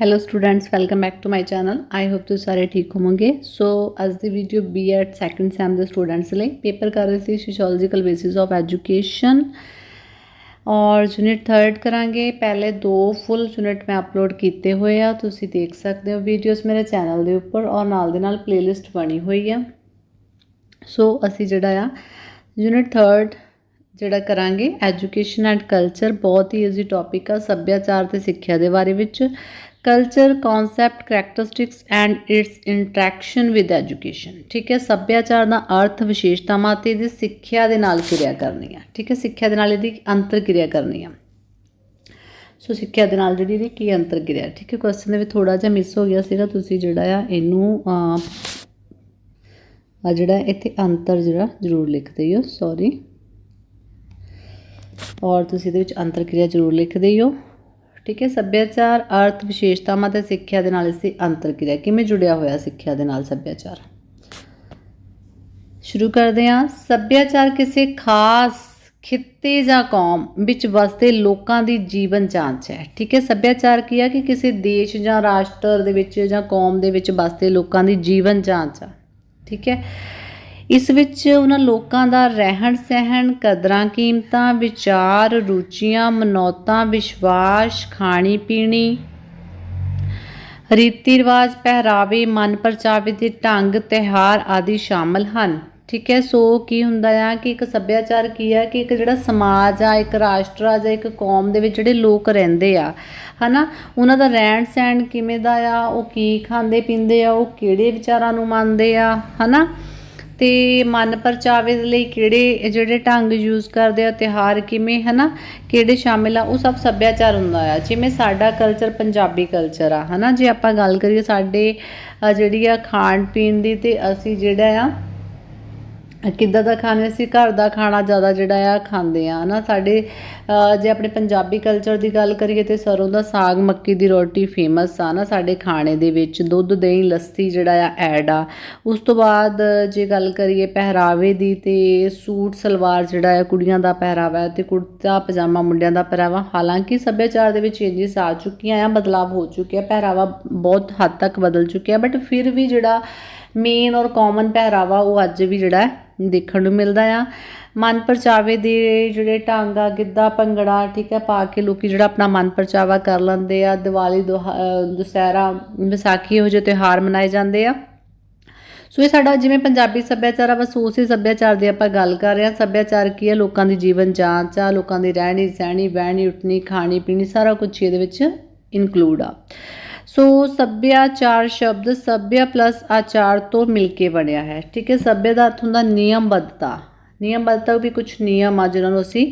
Hello students welcome back to my channel I hope ਤੁਸੀਂ ਸਾਰੇ ਠੀਕ ਹੋਵੋਗੇ। ਸੋ ਅੱਜ ਦੀ ਵੀਡੀਓ ਬੀਐਡ ਸੈਕੰਡ ਸੈਮ ਦੇ ਸਟੂਡੈਂਟਸ ਲਈ ਪੇਪਰ ਕਰ ਰਹੇ ਸੀ ਸੋਸ਼ੀਓਲੋਜੀਕਲ ਬੇਸਿਸ ਆਫ ਐਜੂਕੇਸ਼ਨ ਔਰ ਯੂਨਿਟ 3rd ਕਰਾਂਗੇ। ਪਹਿਲੇ ਦੋ ਫੁੱਲ ਯੂਨਿਟ ਮੈਂ ਅਪਲੋਡ ਕੀਤੇ ਹੋਏ ਆ। ਤੁਸੀਂ ਦੇਖ ਸਕਦੇ ਹੋ ਵੀਡੀਓਜ਼ ਮੇਰੇ ਚੈਨਲ ਦੇ ਉੱਪਰ ਔਰ ਨਾਲ ਦੇ ਨਾਲ ਪਲੇਲਿਸਟ ਬਣੀ ਹੋਈ ਆ। ਸੋ ਅਸੀਂ ਜਿਹੜਾ ਆ ਯੂਨਿਟ 3rd ਜਿਹੜਾ ਕਰਾਂਗੇ ਐਜੂਕੇਸ਼ਨ ਐਂਡ ਕਲਚਰ ਬਹੁਤ ਹੀ ਈਜ਼ੀ ਟੌਪਿਕ ਆ ਸੱਭਿਆਚਾਰ ਤੇ ਸਿੱਖਿਆ ਦੇ ਬਾਰੇ ਵਿੱਚ। Culture concept characteristics and its interaction with education ਠੀਕ ਹੈ? ਸੱਭਿਆਚਾਰ ਦਾ ਅਰਥ ਵਿਸ਼ੇਸ਼ਤਾਵਾਂ ਤੇ ਇਹਦੀ ਸਿੱਖਿਆ ਦੇ ਨਾਲ ਕਿਰਿਆ ਕਰਨੀ ਆ ਠੀਕ ਹੈ? ਸਿੱਖਿਆ ਦੇ ਨਾਲ ਇਹਦੀ ਅੰਤਰ ਕਿਰਿਆ ਕਰਨੀ ਆ ਸੋ ਸਿੱਖਿਆ ਦੇ ਨਾਲ ਜਿਹੜੀ ਇਹਦੀ ਕੀ ਅੰਤਰ ਕਿਰਿਆ? ਠੀਕ ਹੈ? ਕੁਐਸਚਨ ਦੇ ਵਿੱਚ ਥੋੜਾ ਜਿਹਾ ਮਿਸ ਹੋ ਗਿਆ ਸੀਗਾ। ਤੁਸੀਂ ਜਿਹੜਾ ਆ, ਇਹਨੂੰ ਆ ਜਿਹੜਾ ਇੱਥੇ ਅੰਤਰ ਜਿਹੜਾ ਜ਼ਰੂਰ ਲਿਖਦੇ ਹੋ ਸੌਰੀ ਔਰ ਤੁਸੀਂ ਇਹਦੇ ਵਿੱਚ ਅੰਤਰ ਕਿਰਿਆ ਜ਼ਰੂਰ ਲਿਖਦੇ ਹੋ ਠੀਕ ਹੈ, ਸੱਭਿਆਚਾਰ, ਅਰਥ, ਵਿਸ਼ੇਸ਼ਤਾਵਾਂ ਤੇ ਸਿੱਖਿਆ ਦੇ ਨਾਲ ਇਸ ਦੀ ਅੰਤਰ ਕਿਰਿਆ ਕਿਵੇਂ ਜੁੜਿਆ ਹੋਇਆ ਸਿੱਖਿਆ ਦੇ ਨਾਲ ਸੱਭਿਆਚਾਰ? ਸ਼ੁਰੂ ਕਰਦੇ ਹਾਂ। ਸੱਭਿਆਚਾਰ ਕਿਸੇ ਖਾਸ ਖਿੱਤੇ ਜਾਂ ਕੌਮ ਵਿੱਚ ਵਸਦੇ ਲੋਕਾਂ ਦੀ ਜੀਵਨ ਜਾਂਚ ਹੈ। ਠੀਕ ਹੈ, ਸੱਭਿਆਚਾਰ ਕੀ ਹੈ ਕਿ ਕਿਸੇ ਦੇਸ਼ ਜਾਂ ਰਾਸ਼ਟਰ ਦੇ ਵਿੱਚ ਜਾਂ ਕੌਮ ਦੇ ਵਿੱਚ ਵਸਦੇ ਲੋਕਾਂ ਦੀ ਜੀਵਨ ਜਾਂਚ ਆ। ਠੀਕ ਹੈ ਇਸ ਵਿੱਚ ਉਹਨਾਂ ਲੋਕਾਂ ਦਾ ਰਹਿਣ ਸਹਿਣ, ਕਦਰਾਂ ਕੀਮਤਾਂ, ਵਿਚਾਰ, ਰੁਚੀਆਂ, ਮਨੌਤਾਂ, ਵਿਸ਼ਵਾਸ, ਖਾਣੀ ਪੀਣੀ, ਰੀਤੀ ਰਿਵਾਜ, ਪਹਿਰਾਵੇ, ਮਨ ਪਰਚਾਵੇ ਦੇ ਢੰਗ ਤਿਹਾਰ ਆਦਿ ਸ਼ਾਮਲ ਹਨ। ਠੀਕ ਹੈ, ਸੋ ਕੀ ਹੁੰਦਾ ਆ ਕਿ ਇੱਕ ਸੱਭਿਆਚਾਰ ਕੀ ਆ ਕਿ ਇੱਕ ਜਿਹੜਾ ਸਮਾਜ ਆ, ਇੱਕ ਰਾਸ਼ਟਰ ਆ ਜਾਂ ਇੱਕ ਕੌਮ ਦੇ ਵਿੱਚ ਜਿਹੜੇ ਲੋਕ ਰਹਿੰਦੇ ਆ, ਹਨਾ, ਉਹਨਾਂ ਦਾ ਰਹਿਣ ਸਹਿਣ ਕਿਵੇਂ ਦਾ ਆ, ਉਹ ਕੀ ਖਾਂਦੇ ਪੀਂਦੇ ਆ, ਉਹ ਕਿਹੜੇ ਵਿਚਾਰਾਂ ਨੂੰ ਮੰਨਦੇ ਆ, ਹਨਾ? ਤੇ ਮਨ ਪਰਚਾਵੇ ਦੇ ਲਈ ਕਿਹੜੇ, ਜਿਹੜੇ ਢੰਗ ਯੂਜ਼ ਕਰਦੇ ਆ ਤਿਹਾਰ ਕਿਵੇਂ, ਹਨਾ? ਕਿਹੜੇ ਸ਼ਾਮਿਲ ਆ, ਉਹ ਸਭ ਸੱਭਿਆਚਾਰ ਹੁੰਦਾ ਆ। ਜਿਵੇਂ ਸਾਡਾ ਕਲਚਰ ਪੰਜਾਬੀ ਕਲਚਰ ਆ, ਹਨਾ? ਜੇ ਆਪਾਂ ਗੱਲ ਕਰੀਏ ਸਾਡੇ ਜਿਹੜੀ ਆ ਖਾਣ ਪੀਣ ਦੀ ਤੇ ਅਸੀਂ ਜਿਹੜਾ ਆ ਕਿੱਦਾਂ ਦਾ ਖਾਣੇ ਅਸੀਂ ਘਰ ਦਾ ਖਾਣਾ ਜ਼ਿਆਦਾ ਜਿਹੜਾ ਆ, ਖਾਂਦੇ ਆ ਨਾ ਸਾਡੇ ਜੇ ਆਪਣੇ ਪੰਜਾਬੀ ਕਲਚਰ ਦੀ ਗੱਲ ਕਰੀਏ ਤਾਂ ਸਰ੍ਹੋਂ ਦਾ ਸਾਗ, ਮੱਕੀ ਦੀ ਰੋਟੀ ਫੇਮਸ ਆ। ਨਾ ਸਾਡੇ ਖਾਣੇ ਦੇ ਵਿੱਚ ਦੁੱਧ, ਦਹੀਂ, ਲੱਸੀ ਜਿਹੜਾ ਆ ਐਡ ਆ। ਉਸ ਤੋਂ ਬਾਅਦ ਜੇ ਗੱਲ ਕਰੀਏ ਪਹਿਰਾਵੇ ਦੀ ਤੇ ਸੂਟ, ਸਲਵਾਰ ਜਿਹੜਾ ਆ, ਕੁੜੀਆਂ ਦਾ ਪਹਿਰਾਵਾ ਤੇ ਕੁੜਤਾ, ਪਜਾਮਾ ਮੁੰਡਿਆਂ ਦਾ ਪਹਿਰਾਵਾ। ਹਾਲਾਂਕਿ ਸੱਭਿਆਚਾਰ ਦੇ ਵਿੱਚ ਚੇਂਜਸ ਆ ਚੁੱਕੀਆਂ ਆ ਬਦਲਾਅ ਹੋ ਚੁੱਕਿਆ। ਪਹਿਰਾਵਾ ਬਹੁਤ ਹੱਦ ਤੱਕ ਬਦਲ ਚੁੱਕਿਆ ਬਟ ਫਿਰ ਵੀ ਜਿਹੜਾ ਮੇਨ ਔਰ ਕਾਮਨ ਪਹਿਰਾਵਾ ਉਹ ਅੱਜ ਵੀ ਜਿਹੜਾ ਦੇਖਣ ਨੂੰ ਮਿਲਦਾ ਆ। ਮਨ ਪਰਚਾਵੇ ਦੇ ਜਿਹੜੇ ਢੰਗ ਆ ਗਿੱਧਾ, ਭੰਗੜਾ, ਠੀਕ ਹੈ, ਪਾ ਕੇ ਲੋਕੀ ਜਿਹੜਾ ਆਪਣਾ ਮਨ ਪਰਚਾਵਾ ਕਰ ਲੈਂਦੇ ਆ। ਦੀਵਾਲੀ ਦੁਸਹਿਰਾ, ਵਿਸਾਖੀ ਇਹੋ ਜਿਹੇ ਤਿਉਹਾਰ ਮਨਾਏ ਜਾਂਦੇ ਆ। ਸੋ ਇਹ ਸਾਡਾ ਜਿਵੇਂ ਪੰਜਾਬੀ ਸੱਭਿਆਚਾਰ ਆ, ਬਸ ਉਸੇ ਸੱਭਿਆਚਾਰ ਦੀ ਆਪਾਂ ਗੱਲ ਕਰ ਰਹੇ ਹਾਂ। ਸੱਭਿਆਚਾਰ ਕੀ ਹੈ? ਲੋਕਾਂ ਦੀ ਜੀਵਨ ਜਾਂਚ ਆ, ਲੋਕਾਂ ਦੀ ਰਹਿਣੀ ਸਹਿਣੀ ਬਹਿਣੀ ਉੱਠਣੀ ਖਾਣੀ ਪੀਣੀ ਸਾਰਾ ਕੁਝ ਇਹਦੇ ਵਿੱਚ ਇਨਕਲੂਡ ਆ। ਸੋ ਸੱਭਿਆਚਾਰ ਸ਼ਬਦ ਸੱਭਿਆ ਪਲੱਸ ਆਚਾਰ ਤੋਂ ਮਿਲ ਕੇ ਬਣਿਆ ਹੈ। ਠੀਕ ਹੈ, ਸੱਭਿਆ ਦਾ ਅਰਥ ਹੁੰਦਾ ਨਿਯਮਬੱਧਤਾ। ਨਿਯਮਬੱਧਤਾ ਵੀ ਕੁਝ ਨਿਯਮ ਆ ਜਿਹਨਾਂ ਨੂੰ ਅਸੀਂ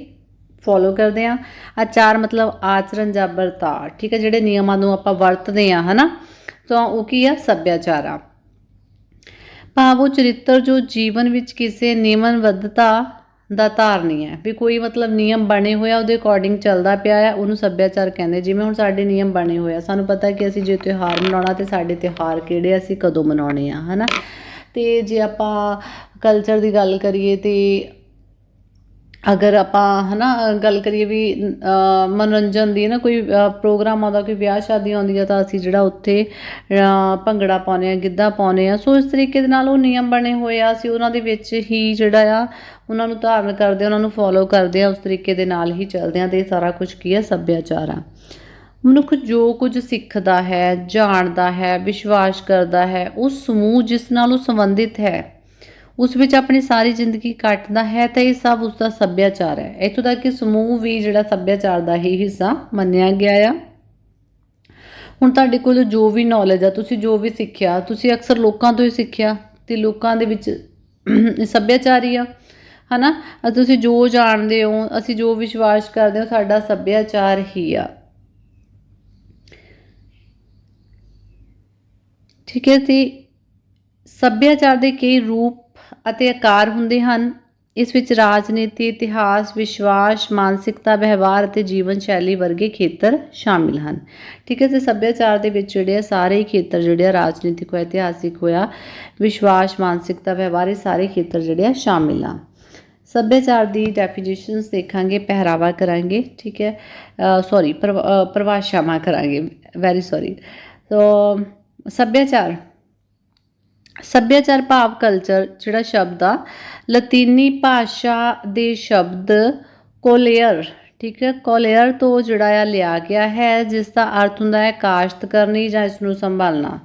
ਫੋਲੋ ਕਰਦੇ ਆ ਆਚਾਰ ਮਤਲਬ ਆਚਰਣ ਜਾਂ ਵਰਤਾਅ ਠੀਕ ਹੈ, ਜਿਹੜੇ ਨਿਯਮਾਂ ਨੂੰ ਆਪਾਂ ਵਰਤਦੇ ਆ ਹਨਾ? ਤਾਂ ਉਹ ਕੀ ਆ? ਸੱਭਿਆਚਾਰ ਆ। ਭਾਵ ਉਹ ਚਰਿੱਤਰ ਜੋ ਜੀਵਨ ਵਿੱਚ ਕਿਸੇ ਨਿਯਮਬੱਧਤਾ ਦਾ ਧਾਰਨੀ ਹੈ। ਵੀ ਕੋਈ ਮਤਲਬ ਨਿਯਮ ਬਣੇ ਹੋਇਆ ਉਹਦੇ ਅਕੋਰਡਿੰਗ ਚੱਲਦਾ ਪਿਆ ਹੈ ਉਹਨੂੰ ਸੱਭਿਆਚਾਰ ਕਹਿੰਦੇ ਜਿਵੇਂ ਹੁਣ ਸਾਡੇ ਨਿਯਮ ਬਣੇ ਹੋਏ ਆ, ਸਾਨੂੰ ਪਤਾ ਕਿ ਅਸੀਂ ਜੇ ਤਿਉਹਾਰ ਮਨਾਉਣਾ ਤੇ ਸਾਡੇ ਤਿਉਹਾਰ ਕਿਹੜੇ ਅਸੀਂ ਕਦੋਂ ਮਨਾਉਣੇ ਆ, ਹਨਾ? ਤੇ ਜੇ ਆਪਾਂ ਕਲਚਰ ਦੀ ਗੱਲ ਕਰੀਏ ਤੇ ਅਗਰ ਆਪਾਂ ਹੈ ਨਾ ਗੱਲ ਕਰੀਏ ਵੀ ਮਨੋਰੰਜਨ ਦੀ ਨਾ ਕੋਈ ਪ੍ਰੋਗਰਾਮ ਆਉਂਦਾ ਕੋਈ ਵਿਆਹ ਸ਼ਾਦੀ ਆਉਂਦੀ ਆ ਤਾਂ ਅਸੀਂ ਜਿਹੜਾ ਉੱਥੇ ਭੰਗੜਾ ਪਾਉਂਦੇ ਆ, ਗਿੱਧਾ ਪਾਉਂਦੇ ਆ। ਸੋ ਇਸ ਤਰੀਕੇ ਦੇ ਨਾਲ ਉਹ ਨਿਯਮ ਬਣੇ ਹੋਏ ਆ। ਅਸੀਂ ਉਹਨਾਂ ਦੇ ਵਿੱਚ ਹੀ ਜਿਹੜਾ ਆ, ਉਹਨਾਂ ਨੂੰ ਧਾਰਨ ਕਰਦੇ ਉਹਨਾਂ ਨੂੰ ਫੋਲੋ ਕਰਦੇ ਆ, ਉਸ ਤਰੀਕੇ ਦੇ ਨਾਲ ਹੀ ਚੱਲਦੇ ਆ ਤੇ ਇਹ ਸਾਰਾ ਕੁਝ ਕੀ ਹੈ ਸੱਭਿਆਚਾਰ ਆ। ਮਨੁੱਖ ਜੋ ਕੁਝ ਸਿੱਖਦਾ ਹੈ, ਜਾਣਦਾ ਹੈ, ਵਿਸ਼ਵਾਸ ਕਰਦਾ ਹੈ, ਉਹ ਸਮੂਹ ਜਿਸ ਨਾਲ ਉਹ ਸੰਬੰਧਿਤ ਹੈ ਉਸ ਵਿੱਚ ਆਪਣੀ ਸਾਰੀ ਜ਼ਿੰਦਗੀ ਕੱਟਦਾ ਹੈ ਤਾਂ ਇਹ ਸਭ ਉਸ ਦਾ ਸੱਭਿਆਚਾਰ ਹੈ। ਇਥੋਂ ਤੱਕ ਕਿ ਸਮੂਹ ਵੀ ਜਿਹੜਾ ਸੱਭਿਆਚਾਰ ਦਾ ਹੀ ਹਿੱਸਾ ਮੰਨਿਆ ਗਿਆ ਆ। ਹੁਣ ਤੁਹਾਡੇ ਕੋਲ ਜੋ ਵੀ ਨੌਲੇਜ ਆ, ਤੁਸੀਂ ਜੋ ਵੀ ਸਿੱਖਿਆ, ਤੁਸੀਂ ਅਕਸਰ ਲੋਕਾਂ ਤੋਂ ਹੀ ਸਿੱਖਿਆ ਤੇ ਲੋਕਾਂ ਦੇ ਵਿੱਚ ਸੱਭਿਆਚਾਰ ਹੀ ਆ, ਹਨਾ? ਤੁਸੀਂ ਜੋ ਜਾਣਦੇ ਹੋ, ਅਸੀਂ ਜੋ ਵਿਸ਼ਵਾਸ ਕਰਦੇ ਹਾਂ ਸਾਡਾ ਸੱਭਿਆਚਾਰ ਹੀ ਆ। ਠੀਕ ਹੈ, ਤੇ ਸੱਭਿਆਚਾਰ ਦੇ ਕਈ ਰੂਪ ਅਤੇ ਆਕਾਰ ਹੁੰਦੇ ਹਨ। ਇਸ ਵਿੱਚ ਰਾਜਨੀਤੀ, ਇਤਿਹਾਸ, ਵਿਸ਼ਵਾਸ, ਮਾਨਸਿਕਤਾ, ਵਿਵਹਾਰ ਅਤੇ ਜੀਵਨ ਸ਼ੈਲੀ ਵਰਗੇ ਖੇਤਰ ਸ਼ਾਮਿਲ ਹਨ। ਠੀਕ ਹੈ ਤੇ ਸੱਭਿਆਚਾਰ ਦੇ ਵਿੱਚ ਜਿਹੜੇ ਆ ਸਾਰੇ ਖੇਤਰ ਜਿਹੜੇ ਆ ਰਾਜਨੀਤਿਕ ਹੋਇਆ, ਇਤਿਹਾਸਿਕ ਹੋਇਆ, ਵਿਸ਼ਵਾਸ, ਮਾਨਸਿਕਤਾ, ਵਿਵਹਾਰ, ਇਹ ਸਾਰੇ ਖੇਤਰ ਜਿਹੜੇ ਆ ਸ਼ਾਮਿਲ ਆ। ਸੱਭਿਆਚਾਰ ਦੀ ਡੈਫੀਨੇਸ਼ਨਸ ਦੇਖਾਂਗੇ, ਪਹਿਰਾਵਾ ਕਰਾਂਗੇ, ਠੀਕ ਹੈ ਸੌਰੀ ਪਰਿਭਾਸ਼ਾਵਾਂ ਕਰਾਂਗੇ ਵੈਰੀ ਸੌਰੀ ਸੋ ਸੱਭਿਆਚਾਰ ਸੱਭਿਆਚਾਰ ਭਾਵ ਕਲਚਰ ਜਿਹੜਾ ਸ਼ਬਦ ਆ, ਲਤੀਨੀ ਭਾਸ਼ਾ ਦੇ ਸ਼ਬਦ ਕੋਲੇਅਰ, ਠੀਕ ਹੈ, ਕੋਲੇਅਰ ਤੋਂ ਜਿਹੜਾ ਆ ਲਿਆ ਗਿਆ ਹੈ, ਜਿਸ ਦਾ ਅਰਥ ਹੁੰਦਾ ਹੈ ਕਾਸ਼ਤ ਕਰਨੀ ਜਾਂ ਇਸ ਨੂੰ ਸੰਭਾਲਣਾ।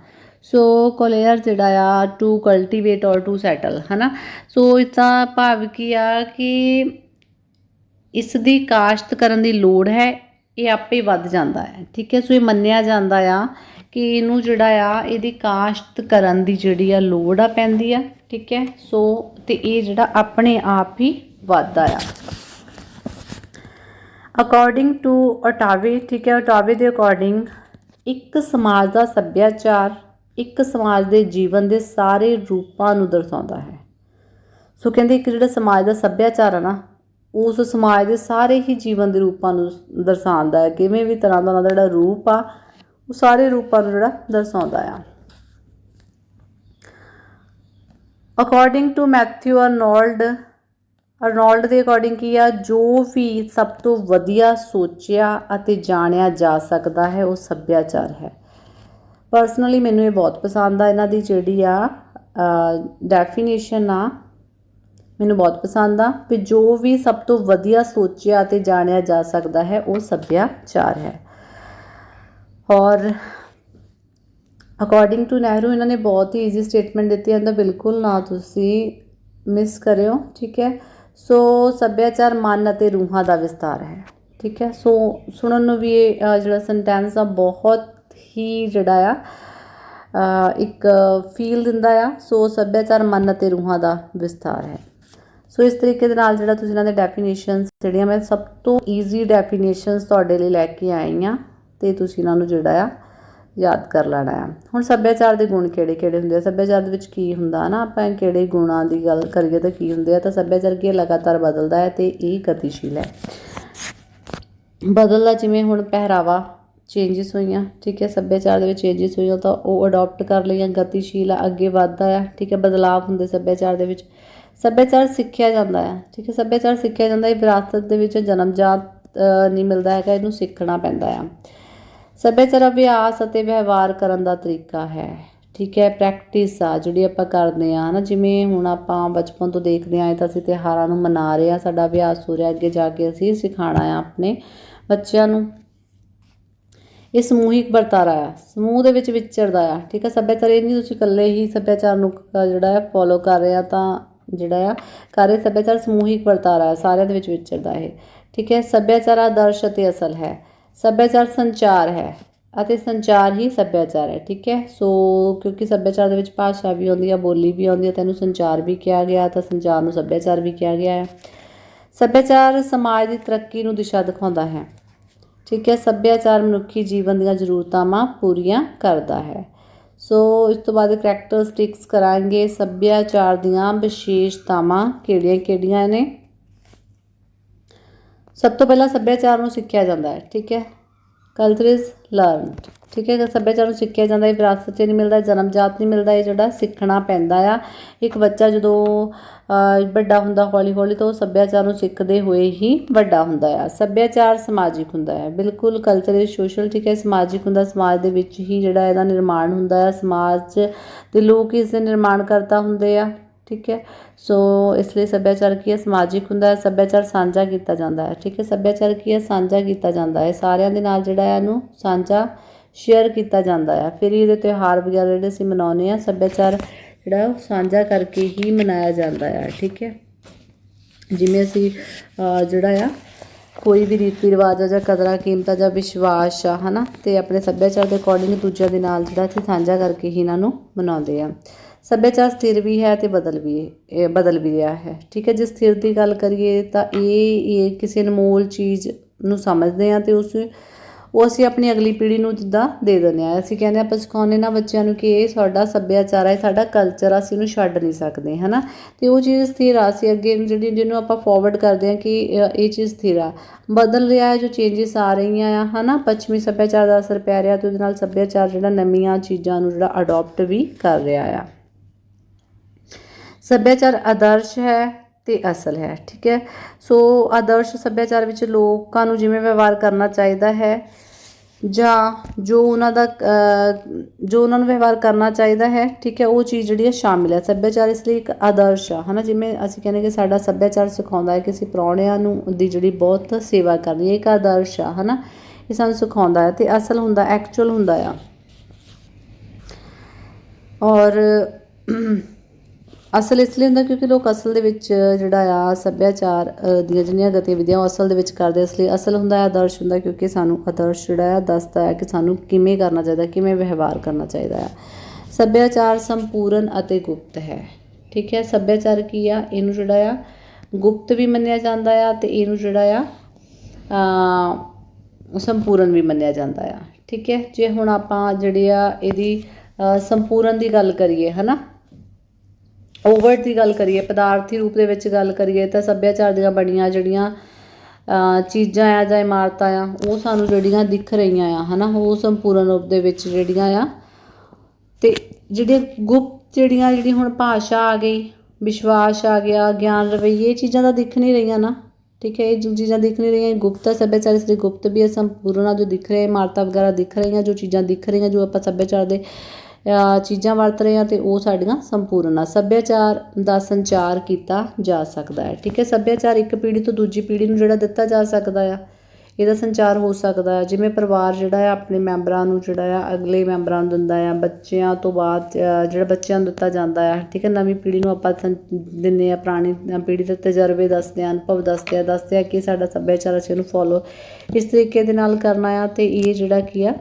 ਸੋ ਕੋਲੇਅਰ ਜਿਹੜਾ ਆ ਟੂ ਕਲਟੀਵੇਟ ਔਰ ਟੂ ਸੈਟਲ ਹਨਾ? ਸੋ ਇਸਦਾ ਭਾਵ ਕੀ ਆ ਕਿ ਇਸ ਦੀ ਕਾਸ਼ਤ ਕਰਨ ਦੀ ਲੋੜ ਹੈ, ਇਹ ਆਪੇ ਵੱਧ ਜਾਂਦਾ ਹੈ, ਠੀਕ ਹੈ? ਸੋ ਇਹ ਮੰਨਿਆ ਜਾਂਦਾ ਆ ਕਿ ਇਹਨੂੰ ਜਿਹੜਾ ਆ, ਇਹਦੀ ਕਾਸ਼ਤ ਕਰਨ ਦੀ ਜਿਹੜੀ ਆ ਲੋੜ ਆ ਪੈਂਦੀ ਆ, ਠੀਕ ਹੈ? ਸੋ, ਤੇ ਇਹ ਜਿਹੜਾ ਆਪਣੇ ਆਪ ਹੀ ਵੱਧਦਾ ਆ। ਅਕੋਰਡਿੰਗ ਟੂ ਓਟਾਵੇ ਠੀਕ ਹੈ ਓਟਾਵੇ ਦੇ ਅਕੋਰਡਿੰਗ ਇੱਕ ਸਮਾਜ ਦਾ ਸੱਭਿਆਚਾਰ, ਇੱਕ ਸਮਾਜ ਦੇ ਜੀਵਨ ਦੇ ਸਾਰੇ ਰੂਪਾਂ ਨੂੰ ਦਰਸਾਉਂਦਾ ਹੈ। ਸੋ ਕਹਿੰਦੇ ਇੱਕ ਜਿਹੜਾ ਸਮਾਜ ਦਾ ਸੱਭਿਆਚਾਰ ਆ ਨਾ, ਉਸ ਸਮਾਜ ਦੇ ਸਾਰੇ ਹੀ ਜੀਵਨ ਦੇ ਰੂਪਾਂ ਨੂੰ ਦਰਸਾਉਂਦਾ ਹੈ। ਕਿਵੇਂ ਵੀ ਤਰ੍ਹਾਂ ਦਾ ਉਹਨਾਂ ਦਾ ਜਿਹੜਾ ਰੂਪ ਆ ਉਹ ਸਾਰੇ ਰੂਪਾਂ ਨੂੰ ਜਿਹੜਾ ਦਰਸਾਉਂਦਾ ਆ। According to Matthew Arnold Arnold ਦੇ ਅਕੋਰਡਿੰਗ ਕੀ ਆ? ਜੋ ਵੀ ਸਭ ਤੋਂ ਵਧੀਆ ਸੋਚਿਆ ਅਤੇ ਜਾਣਿਆ ਜਾ ਸਕਦਾ ਹੈ, ਉਹ ਸੱਭਿਆਚਾਰ ਹੈ। ਪਰਸਨਲੀ ਮੈਨੂੰ ਇਹ ਬਹੁਤ ਪਸੰਦ ਆ। ਇਹਨਾਂ ਦੀ ਜਿਹੜੀ ਆ ਡੈਫੀਨੇਸ਼ਨ ਆ, ਮੈਨੂੰ ਬਹੁਤ ਪਸੰਦ ਆ ਵੀ ਜੋ ਵੀ ਸਭ ਤੋਂ ਵਧੀਆ ਸੋਚਿਆ ਅਤੇ ਜਾਣਿਆ ਜਾ ਸਕਦਾ ਹੈ, ਉਹ ਸੱਭਿਆਚਾਰ ਹੈ। ਔਰ ਅਕੋਰਡਿੰਗ ਟੂ ਨਹਿਰੂ ਇਹਨਾਂ ਨੇ ਬਹੁਤ ਹੀ ਈਜ਼ੀ ਸਟੇਟਮੈਂਟ ਦਿੱਤੀ ਹੈ। ਤਾਂ ਬਿਲਕੁਲ ਨਾ ਤੁਸੀਂ ਮਿਸ ਕਰਿਓ, ਠੀਕ ਹੈ? ਸੋ ਸੱਭਿਆਚਾਰ ਮਨ ਅਤੇ ਰੂਹਾਂ ਦਾ ਵਿਸਤਾਰ ਹੈ, ਠੀਕ ਹੈ? ਸੋ ਸੁਣਨ ਨੂੰ ਵੀ ਇਹ ਜਿਹੜਾ ਸੈਂਟੈਂਸ ਆ, ਬਹੁਤ ਹੀ ਜਿਹੜਾ ਆ ਇੱਕ ਫੀਲ ਦਿੰਦਾ ਆ। ਸੋ ਸੱਭਿਆਚਾਰ ਮਨ ਅਤੇ ਰੂਹਾਂ ਦਾ ਵਿਸਤਾਰ ਹੈ। ਸੋ ਇਸ ਤਰੀਕੇ ਦੇ ਨਾਲ ਜਿਹੜਾ ਤੁਸੀਂ ਇਹਨਾਂ ਦੇ ਡੈਫੀਨੇਸ਼ਨਸ ਜਿਹੜੀਆਂ, ਮੈਂ ਸਭ ਤੋਂ ਈਜ਼ੀ ਡੈਫੀਨੇਸ਼ਨਸ ਤੁਹਾਡੇ ਲਈ ਲੈ ਕੇ ਆਈ ਆ ਤੇ ਤੁਸੀਂ ਇਹਨਾਂ ਨੂੰ ਜਿਹੜਾ ਆ ਯਾਦ ਕਰ ਲੈਣਾ ਆ। ਹੁਣ ਸੱਭਿਆਚਾਰ ਦੇ ਗੁਣ ਕਿਹੜੇ ਕਿਹੜੇ ਹੁੰਦੇ ਆ? ਸੱਭਿਆਚਾਰ ਦੇ ਵਿੱਚ ਕੀ ਹੁੰਦਾ ਨਾ ਆਪਾਂ ਕਿਹੜੇ ਗੁਣਾਂ ਦੀ ਗੱਲ ਕਰੀਏ ਤਾਂ ਕੀ ਹੁੰਦੇ ਆ? ਤਾਂ ਸੱਭਿਆਚਾਰ ਕੀ ਲਗਾਤਾਰ ਬਦਲਦਾ ਹੈ ਤੇ ਇਹ ਗਤੀਸ਼ੀਲ ਹੈ ਬਦਲਦਾ ਜਿਵੇਂ ਹੁਣ ਪਹਿਰਾਵਾ ਚੇਂਜਸ ਹੋਈਆਂ ਠੀਕ ਹੈ ਸੱਭਿਆਚਾਰ ਦੇ ਵਿੱਚ ਚੇਂਜਸ ਹੋਈਆਂ ਤਾਂ ਉਹ ਅਡਾਪਟ ਕਰ ਲਈਆਂ ਗਤੀਸ਼ੀਲ ਆ ਅੱਗੇ ਵੱਧਦਾ ਆ ਠੀਕ ਹੈ ਬਦਲਾਅ ਹੁੰਦੇ ਸੱਭਿਆਚਾਰ ਦੇ ਵਿੱਚ। ਸੱਭਿਆਚਾਰ ਸਿੱਖਿਆ ਜਾਂਦਾ ਹੈ ਠੀਕ ਹੈ ਸੱਭਿਆਚਾਰ ਸਿੱਖਿਆ ਜਾਂਦਾ ਹੈ ਵਿਰਾਸਤ ਦੇ ਵਿੱਚ ਜਨਮਜਾਤ ਅ, ਨਹੀਂ ਮਿਲਦਾ ਹੈਗਾ ਇਹਨੂੰ ਸਿੱਖਣਾ ਪੈਂਦਾ ਆ। ਸੱਭਿਆਚਾਰ ਅਭਿਆਸ ਅਤੇ ਵਿਵਹਾਰ ਕਰਨ ਦਾ ਤਰੀਕਾ ਹੈ। ਠੀਕ ਹੈ ਪ੍ਰੈਕਟਿਸ ਆ ਜਿਹੜੀ ਆਪਾਂ ਕਰਦੇ ਆ ਹਨਾ ਜਿਵੇਂ ਹੁਣ ਆਪਾਂ ਬਚਪਨ ਤੋਂ ਦੇਖਦੇ ਆਏ ਤਾਂ ਅਸੀਂ ਤਿਉਹਾਰਾਂ ਨੂੰ ਮਨਾ ਰਹੇ ਆ ਸਾਡਾ ਅਭਿਆਸ ਹੋ ਰਿਹਾ, ਅੱਗੇ ਜਾ ਕੇ ਅਸੀਂ ਸਿਖਾਣਾ ਆ ਆਪਣੇ ਬੱਚਿਆਂ ਨੂੰ। ਇਹ ਸਮੂਹਿਕ ਵਰਤਾਰਾ ਆ ਸਮੂਹ ਦੇ ਵਿੱਚ ਵਿਚਰਦਾ ਆ ਠੀਕ ਹੈ, ਸੱਭਿਆਚਾਰ ਇਹ ਨਹੀਂ ਤੁਸੀਂ ਇਕੱਲੇ ਹੀ ਸੱਭਿਆਚਾਰ ਨੂੰ ਜਿਹੜਾ ਹੈ ਫੋਲੋ ਕਰ ਰਹੇ ਆ ਤਾਂ ਜਿਹੜਾ ਆ ਕਰ ਰਹੇ, ਸੱਭਿਆਚਾਰ ਸਮੂਹਿਕ ਵਰਤਾਰਾ ਹੈ, ਸਾਰਿਆਂ ਦੇ ਵਿੱਚ ਵਿਚਰਦਾ ਇਹ। ਠੀਕ ਹੈ, ਸੱਭਿਆਚਾਰ ਆਦਰਸ਼ ਅਤੇ ਅਸਲ ਹੈ। ਸੱਭਿਆਚਾਰ ਸੰਚਾਰ ਹੈ ਅਤੇ ਸੰਚਾਰ ਹੀ ਸੱਭਿਆਚਾਰ ਹੈ, ਠੀਕ ਹੈ? ਸੋ ਕਿਉਂਕਿ ਸੱਭਿਆਚਾਰ ਦੇ ਵਿੱਚ ਭਾਸ਼ਾ ਵੀ ਆਉਂਦੀ ਆ, ਬੋਲੀ ਵੀ ਆਉਂਦੀ ਆ, ਤੈਨੂੰ ਸੰਚਾਰ ਵੀ ਕਿਹਾ ਗਿਆ, ਤਾਂ ਸੰਚਾਰ ਨੂੰ ਸੱਭਿਆਚਾਰ ਵੀ ਕਿਹਾ ਗਿਆ ਹੈ। ਸੱਭਿਆਚਾਰ ਸਮਾਜ ਦੀ ਤਰੱਕੀ ਨੂੰ ਦਿਸ਼ਾ ਦਿਖਾਉਂਦਾ ਹੈ, ਠੀਕ ਹੈ? ਸੱਭਿਆਚਾਰ ਮਨੁੱਖੀ ਜੀਵਨ ਦੀਆਂ ਜ਼ਰੂਰਤਾਂ ਪੂਰੀਆਂ ਕਰਦਾ ਹੈ। ਸੋ ਇਸ ਤੋਂ ਬਾਅਦ ਕਰੈਕਟਰਿਸਟਿਕਸ ਕਰਾਂਗੇ, ਸੱਭਿਆਚਾਰ ਦੀਆਂ ਵਿਸ਼ੇਸ਼ਤਾਵਾਂ ਕਿਹੜੀਆਂ-ਕਿਹੜੀਆਂ ਨੇ? ਸਭ ਤੋਂ ਪਹਿਲਾਂ ਸੱਭਿਆਚਾਰ ਨੂੰ ਸਿੱਖਿਆ ਜਾਂਦਾ ਹੈ, ਠੀਕ ਹੈ? ਕਲਚਰ ਇਜ਼ ਲਰਨਡ ਠੀਕ ਹੈ? ਸੱਭਿਆਚਾਰ ਨੂੰ ਸਿੱਖਿਆ ਜਾਂਦਾ ਹੈ, ਵਿਰਾਸਤ 'ਚ ਨਹੀਂ ਮਿਲਦਾ ਜਨਮ ਜਾਤ ਨਹੀਂ ਮਿਲਦਾ, ਇਹ ਜਿਹੜਾ ਸਿੱਖਣਾ ਪੈਂਦਾ ਆ, ਇੱਕ ਬੱਚਾ ਜਦੋਂ ਵੱਡਾ ਹੁੰਦਾ ਹੌਲੀ ਹੌਲੀ ਤਾਂ ਉਹ ਸੱਭਿਆਚਾਰ ਨੂੰ ਸਿੱਖਦੇ ਹੋਏ ਹੀ ਵੱਡਾ ਹੁੰਦਾ ਆ। ਸੱਭਿਆਚਾਰ ਸਮਾਜਿਕ ਹੁੰਦਾ ਹੈ, ਬਿਲਕੁਲ ਕਲਚਰ ਇਜ਼ ਸੋਸ਼ਲ ਠੀਕ ਹੈ? ਸਮਾਜਿਕ ਹੁੰਦਾ, ਸਮਾਜ ਦੇ ਵਿੱਚ ਹੀ ਜਿਹੜਾ ਇਹਦਾ ਨਿਰਮਾਣ ਹੁੰਦਾ ਆ, ਸਮਾਜ ਦੇ ਲੋਕ ਇਸ ਦੇ ਨਿਰਮਾਣ ਕਰਤਾ ਹੁੰਦੇ ਆ। ਠੀਕ ਹੈ? ਸੋ ਇਸ ਲਈ ਸੱਭਿਆਚਾਰ ਕੀ ਹੈ ਸਮਾਜਿਕ ਹੁੰਦਾ ਹੈ, ਸੱਭਿਆਚਾਰ ਸਾਂਝਾ ਕੀਤਾ ਜਾਂਦਾ ਹੈ, ਠੀਕ ਹੈ? ਸੱਭਿਆਚਾਰ ਕੀ ਹੈ ਸਾਂਝਾ ਕੀਤਾ ਜਾਂਦਾ ਹੈ ਸਾਰਿਆਂ ਦੇ ਨਾਲ ਜਿਹੜਾ ਹੈ ਇਹਨੂੰ ਸਾਂਝਾ ਸ਼ੇਅਰ ਕੀਤਾ ਜਾਂਦਾ ਹੈ। ਫਿਰ ਇਹਦੇ ਤਿਉਹਾਰ ਵਗੈਰਾ ਜਿਹੜੇ ਅਸੀਂ ਮਨਾਉਂਦੇ ਆ ਸੱਭਿਆਚਾਰ ਜਿਹੜਾ ਉਹ ਸਾਂਝਾ ਕਰਕੇ ਹੀ ਮਨਾਇਆ ਜਾਂਦਾ ਹੈ, ਠੀਕ ਹੈ? ਜਿਵੇਂ ਅਸੀਂ ਜਿਹੜਾ ਆ, ਕੋਈ ਵੀ ਰੀਤੀ ਰਿਵਾਜ ਆ ਜਾਂ ਕਦਰਾਂ ਕੀਮਤਾਂ ਜਾਂ ਵਿਸ਼ਵਾਸ ਆ, ਹਨਾ? ਤੇ ਆਪਣੇ ਸੱਭਿਆਚਾਰ ਦੇ ਅਕੋਰਡਿੰਗ ਦੂਜਿਆਂ ਦੇ ਨਾਲ ਜਿਹੜਾ ਅਸੀਂ ਸਾਂਝਾ ਕਰਕੇ ਹੀ ਇਹਨਾਂ ਨੂੰ ਮਨਾਉਂਦੇ ਆ। ਸੱਭਿਆਚਾਰ ਸਥਿਰ ਵੀ ਹੈ ਤੇ ਬਦਲ ਵੀ ਬਦਲ ਵੀ ਰਿਹਾ ਹੈ। ਠੀਕ ਹੈ, ਜੇ ਸਥਿਰ ਦੀ ਗੱਲ ਕਰੀਏ ਤਾਂ ਇਹ ਇਹ ਕਿਸੇ ਅਨਮੋਲ ਚੀਜ਼ ਨੂੰ ਸਮਝਦੇ ਆ ਤੇ ਉਸ, ਉਹ ਅਸੀਂ ਆਪਣੀ ਅਗਲੀ ਪੀੜ੍ਹੀ ਨੂੰ ਜਿੱਦਾਂ ਦੇ ਦਿੰਦੇ ਆ ਅਸੀਂ ਕਹਿੰਦੇ ਆਪਾਂ ਸਿਖਾਉਂਦੇ ਨਾ ਬੱਚਿਆਂ ਨੂੰ ਕਿ ਇਹ ਸਾਡਾ ਸੱਭਿਆਚਾਰ ਹੈ, ਸਾਡਾ ਕਲਚਰ ਆ, ਅਸੀਂ ਇਹਨੂੰ ਛੱਡ ਨਹੀਂ ਸਕਦੇ, ਹਨਾ? ਤੇ ਉਹ ਚੀਜ਼ ਸਥਿਰ ਆ, ਅਸੀਂ ਅੱਗੇ ਜਿਹੜੀ, ਜਿਹਨੂੰ ਆਪਾਂ ਫਾਰਵਰਡ ਕਰਦੇ ਆ ਕਿ ਇਹ ਚੀਜ਼ ਸਥਿਰ ਆ। ਬਦਲ ਰਿਹਾ ਹੈ, ਜੋ ਚੇਂਜਸ ਆ ਰਹੀਆਂ ਆ, ਹਨਾ? ਪੱਛਮੀ ਸੱਭਿਆਚਾਰ ਦਾ ਅਸਰ ਪੈ ਰਿਹਾ ਤੇ ਉਹਦੇ ਨਾਲ ਸੱਭਿਆਚਾਰ ਜਿਹੜਾ ਨਵੀਆਂ ਚੀਜ਼ਾਂ ਨੂੰ ਜਿਹੜਾ ਅਡਾਪਟ ਵੀ ਕਰ ਰਿਹਾ ਆ। ਸੱਭਿਆਚਾਰ ਆਦਰਸ਼ ਹੈ ਤੇ ਅਸਲ ਹੈ, ਠੀਕ ਹੈ? ਸੋ ਆਦਰਸ਼ ਸੱਭਿਆਚਾਰ ਵਿੱਚ ਲੋਕਾਂ ਨੂੰ ਜਿਵੇਂ ਵਿਵਹਾਰ ਕਰਨਾ ਚਾਹੀਦਾ ਹੈ, ਜਾਂ ਜੋ ਉਹਨਾਂ ਦਾ ਜੋ ਉਹਨਾਂ ਨੂੰ ਵਿਵਹਾਰ ਕਰਨਾ ਚਾਹੀਦਾ ਹੈ, ਠੀਕ ਹੈ, ਉਹ ਚੀਜ਼ ਜਿਹੜੀ ਹੈ ਸ਼ਾਮਿਲ ਹੈ। ਸੱਭਿਆਚਾਰ ਇਸ ਲਈ ਇੱਕ ਆਦਰਸ਼ ਆ, ਹਨਾ? ਜਿਵੇਂ ਅਸੀਂ ਕਹਿੰਦੇ ਕਿ ਸਾਡਾ ਸੱਭਿਆਚਾਰ ਸਿਖਾਉਂਦਾ ਹੈ ਕਿ ਅਸੀਂ ਪ੍ਰਾਹੁਣਿਆਂ ਨੂੰ ਦੀ ਜਿਹੜੀ ਬਹੁਤ ਸੇਵਾ ਕਰਨੀ ਹੈ, ਇੱਕ ਆਦਰਸ਼ ਆ, ਹਨਾ? ਇਹ ਸਾਨੂੰ ਸਿਖਾਉਂਦਾ ਹੈ ਤੇ ਅਸਲ ਹੁੰਦਾ ਐਕਚੁਅਲ ਹੁੰਦਾ ਆ। ਔਰ ਅਸਲ ਇਸ ਲਈ ਹੁੰਦਾ ਕਿਉਂਕਿ ਲੋਕ ਅਸਲ ਦੇ ਵਿੱਚ ਜਿਹੜਾ ਆ ਸੱਭਿਆਚਾਰ ਦੀਆਂ ਜਿਹੜੀਆਂ ਗਤੀਵਿਧੀਆਂ ਉਹ ਅਸਲ ਦੇ ਵਿੱਚ ਕਰਦੇ ਇਸ ਲਈ ਅਸਲ ਹੁੰਦਾ ਹੈ ਆਦਰਸ਼ ਹੁੰਦਾ ਕਿਉਂਕਿ ਸਾਨੂੰ ਆਦਰਸ਼ ਜਿਹੜਾ ਆ ਦੱਸਦਾ ਹੈ ਕਿ ਸਾਨੂੰ ਕਿਵੇਂ ਕਰਨਾ ਚਾਹੀਦਾ ਕਿਵੇਂ ਵਿਵਹਾਰ ਕਰਨਾ ਚਾਹੀਦਾ ਹੈ ਸੱਭਿਆਚਾਰ ਸੰਪੂਰਨ ਅਤੇ ਗੁਪਤ ਹੈ। ਠੀਕ ਹੈ ਸੱਭਿਆਚਾਰ ਕੀ ਆ? ਇਹਨੂੰ ਜਿਹੜਾ ਆ ਗੁਪਤ ਵੀ ਮੰਨਿਆ ਜਾਂਦਾ ਆ ਤੇ ਇਹਨੂੰ ਜਿਹੜਾ ਆ ਅ, ਸੰਪੂਰਨ ਵੀ ਮੰਨਿਆ ਜਾਂਦਾ ਆ। ਠੀਕ ਹੈ ਜੇ ਹੁਣ ਆਪਾਂ ਜਿਹੜੀ ਆ ਇਹਦੀ ਸੰਪੂਰਨ ਦੀ ਗੱਲ ਕਰੀਏ ਹਨਾ? ਓਵਰਟ ਦੀ ਗੱਲ ਕਰੀਏ, ਪਦਾਰਥੀ ਰੂਪ ਦੇ ਵਿੱਚ ਗੱਲ ਕਰੀਏ ਤਾਂ ਸੱਭਿਆਚਾਰ ਦੀਆਂ ਬਣੀਆਂ ਜਿਹੜੀਆਂ ਚੀਜ਼ਾਂ ਆ ਜਾਂ ਇਮਾਰਤਾਂ ਆ, ਉਹ ਸਾਨੂੰ ਜਿਹੜੀਆਂ ਦਿਖ ਰਹੀਆਂ ਆ, ਹਨਾ, ਉਹ ਸੰਪੂਰਨ ਰੂਪ ਦੇ ਵਿੱਚ ਜਿਹੜੀਆਂ ਆ। ਤੇ ਜਿਹੜੀਆਂ ਗੁਪਤ ਜਿਹੜੀਆਂ, ਜਿਹੜੀ ਹੁਣ ਭਾਸ਼ਾ ਆ ਗਈ, ਵਿਸ਼ਵਾਸ ਆ ਗਿਆ, ਗਿਆਨ ਰਵੱਈਏ, ਇਹ ਚੀਜ਼ਾਂ ਤਾਂ ਦਿਖ ਨਹੀਂ ਰਹੀਆਂ ਨਾ, ਠੀਕ ਹੈ, ਇਹ ਜੋ ਚੀਜ਼ਾਂ ਦਿਖ ਨਹੀਂ ਰਹੀਆਂ ਗੁਪਤ ਹੈ ਸੱਭਿਆਚਾਰ ਇਸ ਲਈ ਗੁਪਤ ਵੀ ਹੈ ਸੰਪੂਰਨ ਆ, ਜੋ ਦਿਖ ਰਿਹਾ ਇਮਾਰਤਾਂ ਵਗੈਰਾ ਦਿਖ ਰਹੀਆਂ, ਜੋ ਚੀਜ਼ਾਂ ਦਿਖ ਰਹੀਆਂ, ਜੋ ਆਪਾਂ ਸੱਭਿਆਚਾਰ ਦੇ ਚੀਜ਼ਾਂ ਵਰਤ ਰਹੇ ਹਾਂ ਤੇ ਉਹ ਸਾਡੀਆਂ ਸੰਪੂਰਨ ਆ। ਸੱਭਿਆਚਾਰ ਦਾ ਸੰਚਾਰ ਕੀਤਾ ਜਾ ਸਕਦਾ ਹੈ। ਠੀਕ ਹੈ, ਸੱਭਿਆਚਾਰ ਇੱਕ ਪੀੜ੍ਹੀ ਤੋਂ ਦੂਜੀ ਪੀੜ੍ਹੀ ਨੂੰ ਜਿਹੜਾ ਦਿੱਤਾ ਜਾ ਸਕਦਾ ਆ, ਇਹਦਾ ਸੰਚਾਰ ਹੋ ਸਕਦਾ ਹੈ। ਜਿਵੇਂ ਪਰਿਵਾਰ ਜਿਹੜਾ ਹੈ ਆਪਣੇ ਮੈਂਬਰਾਂ ਨੂੰ ਜਿਹੜਾ ਆ, ਅਗਲੇ ਮੈਂਬਰਾਂ ਨੂੰ ਦਿੰਦਾ ਆ। ਬੱਚਿਆਂ ਤੋਂ ਬਾਅਦ ਜਿਹੜਾ ਬੱਚਿਆਂ ਨੂੰ ਦਿੱਤਾ ਜਾਂਦਾ ਆ। ਠੀਕ ਹੈ, ਨਵੀਂ ਪੀੜ੍ਹੀ ਨੂੰ ਆਪਾਂ ਸੰ- ਦਿੰਦੇ ਆ, ਪੁਰਾਣੀ ਪੀੜ੍ਹੀ ਦੇ ਤਜਰਬੇ ਦੱਸਦੇ ਆ ਅਨੁਭਵ ਦੱਸਦੇ ਆ ਦੱਸਦੇ ਆ ਕਿ ਸਾਡਾ ਸੱਭਿਆਚਾਰ ਅਸੀਂ ਉਹਨੂੰ ਫੋਲੋ ਇਸ ਤਰੀਕੇ ਦੇ ਨਾਲ ਕਰਨਾ ਆ ਤੇ ਇਹ ਜਿਹੜਾ ਕੀ ਆ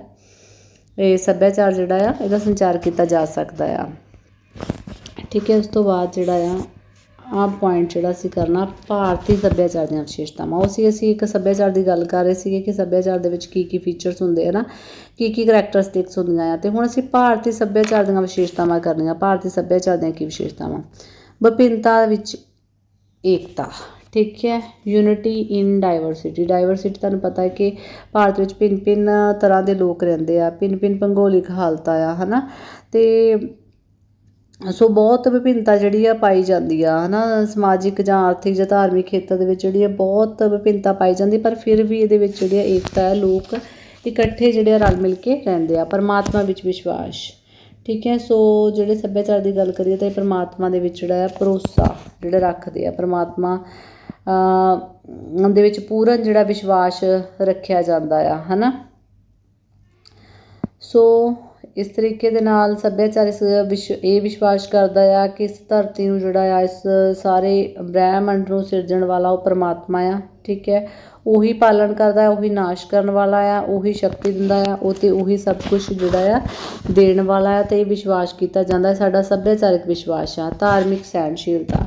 ਇਹ ਸੱਭਿਆਚਾਰ ਜਿਹੜਾ ਆ, ਇਹਦਾ ਸੰਚਾਰ ਕੀਤਾ ਜਾ ਸਕਦਾ ਆ। ਠੀਕ ਹੈ, ਉਸ ਤੋਂ ਬਾਅਦ ਜਿਹੜਾ ਆ, ਆਹ ਪੁਆਇੰਟ ਜਿਹੜਾ ਅਸੀਂ ਕਰਨਾ, ਭਾਰਤੀ ਸੱਭਿਆਚਾਰ ਦੀਆਂ ਵਿਸ਼ੇਸ਼ਤਾਵਾਂ। ਉਹ ਸੀ, ਅਸੀਂ ਇੱਕ ਸੱਭਿਆਚਾਰ ਦੀ ਗੱਲ ਕਰ ਰਹੇ ਸੀਗੇ ਕਿ ਸੱਭਿਆਚਾਰ ਦੇ ਵਿੱਚ ਕੀ ਕੀ ਫੀਚਰਸ ਹੁੰਦੇ ਆ ਨਾ ਕੀ ਕੀ ਕਰੈਕਟਰਿਸਟਿਕਸ ਹੁੰਦੀਆਂ ਆ। ਤੇ ਹੁਣ ਅਸੀਂ ਭਾਰਤੀ ਸੱਭਿਆਚਾਰ ਦੀਆਂ ਵਿਸ਼ੇਸ਼ਤਾਵਾਂ ਕਰਨੀਆਂ, ਭਾਰਤੀ ਸੱਭਿਆਚਾਰ ਦੀਆਂ ਕੀ ਵਿਸ਼ੇਸ਼ਤਾਵਾਂ? ਵਿਭਿੰਨਤਾ ਵਿੱਚ ਏਕਤਾ। ਠੀਕ ਹੈ ਯੂਨਿਟੀ ਇਨ ਡਾਈਵਰਸਿਟੀ ਡਾਈਵਰਸਿਟੀ ਤੁਹਾਨੂੰ ਪਤਾ ਹੈ ਕਿ ਭਾਰਤ ਵਿੱਚ ਭਿੰਨ ਭਿੰਨ ਤਰ੍ਹਾਂ ਦੇ ਲੋਕ ਰਹਿੰਦੇ ਆ, ਭਿੰਨ ਭਿੰਨ ਭੂਗੋਲਿਕ ਹਾਲਤਾਂ ਆ ਹੈ ਨਾ ਅਤੇ ਸੋ ਬਹੁਤ ਵਿਭਿੰਨਤਾ ਜਿਹੜੀ ਆ ਪਾਈ ਜਾਂਦੀ ਆ, ਹਨਾ? ਸਮਾਜਿਕ ਜਾਂ ਆਰਥਿਕ ਜਾਂ ਧਾਰਮਿਕ ਖੇਤਰ ਦੇ ਵਿੱਚ ਜਿਹੜੀ ਆ ਬਹੁਤ ਵਿਭਿੰਨਤਾ ਪਾਈ ਜਾਂਦੀ, ਪਰ ਫਿਰ ਵੀ ਇਹਦੇ ਵਿੱਚ ਜਿਹੜੀ ਆ ਏਕਤਾ ਹੈ, ਲੋਕ ਇਕੱਠੇ ਜਿਹੜੇ ਆ ਰਲ ਮਿਲ ਕੇ ਰਹਿੰਦੇ ਆ, ਪਰਮਾਤਮਾ ਵਿੱਚ ਵਿਸ਼ਵਾਸ। ਠੀਕ ਹੈ, ਸੋ ਜਿਹੜੇ ਸੱਭਿਆਚਾਰ ਦੀ ਗੱਲ ਕਰੀਏ ਤਾਂ ਇਹ ਪਰਮਾਤਮਾ ਦੇ ਵਿੱਚ ਜਿਹੜਾ ਆ ਭਰੋਸਾ, ਜਿਹੜਾ ਰੱਖਦੇ ਆ, ਪਰਮਾਤਮਾ ਦੇ ਵਿੱਚ ਪੂਰਨ ਜਿਹੜਾ ਵਿਸ਼ਵਾਸ ਰੱਖਿਆ ਜਾਂਦਾ ਆ, ਹਨਾ? ਸੋ ਇਸ ਤਰੀਕੇ ਦੇ ਨਾਲ ਸੱਭਿਆਚਾਰ ਇਸ ਵਿਸ਼, ਇਹ ਵਿਸ਼ਵਾਸ ਕਰਦਾ ਆ ਕਿ ਇਸ ਧਰਤੀ ਨੂੰ ਜਿਹੜਾ ਆ, ਇਸ ਸਾਰੇ ਬ੍ਰਹਿਮੰਡ ਨੂੰ ਸਿਰਜਣ ਵਾਲਾ ਉਹ ਪਰਮਾਤਮਾ ਆ, ਠੀਕ ਹੈ? ਉਹੀ ਪਾਲਣ ਕਰਦਾ ਹੈ ਉਹੀ ਨਾਸ਼ ਕਰਨ ਵਾਲਾ ਆ, ਉਹੀ ਸ਼ਕਤੀ ਦਿੰਦਾ ਆ, ਉਹ ਤੇ ਉਹੀ ਸਭ ਕੁਝ ਜਿਹੜਾ ਆ ਦੇਣ ਵਾਲਾ ਆ ਤੇ ਇਹ ਵਿਸ਼ਵਾਸ ਕੀਤਾ ਜਾਂਦਾ, ਸਾਡਾ ਸੱਭਿਆਚਾਰਕ ਵਿਸ਼ਵਾਸ ਆ, ਧਾਰਮਿਕ ਸਹਿਣਸ਼ੀਲਤਾ।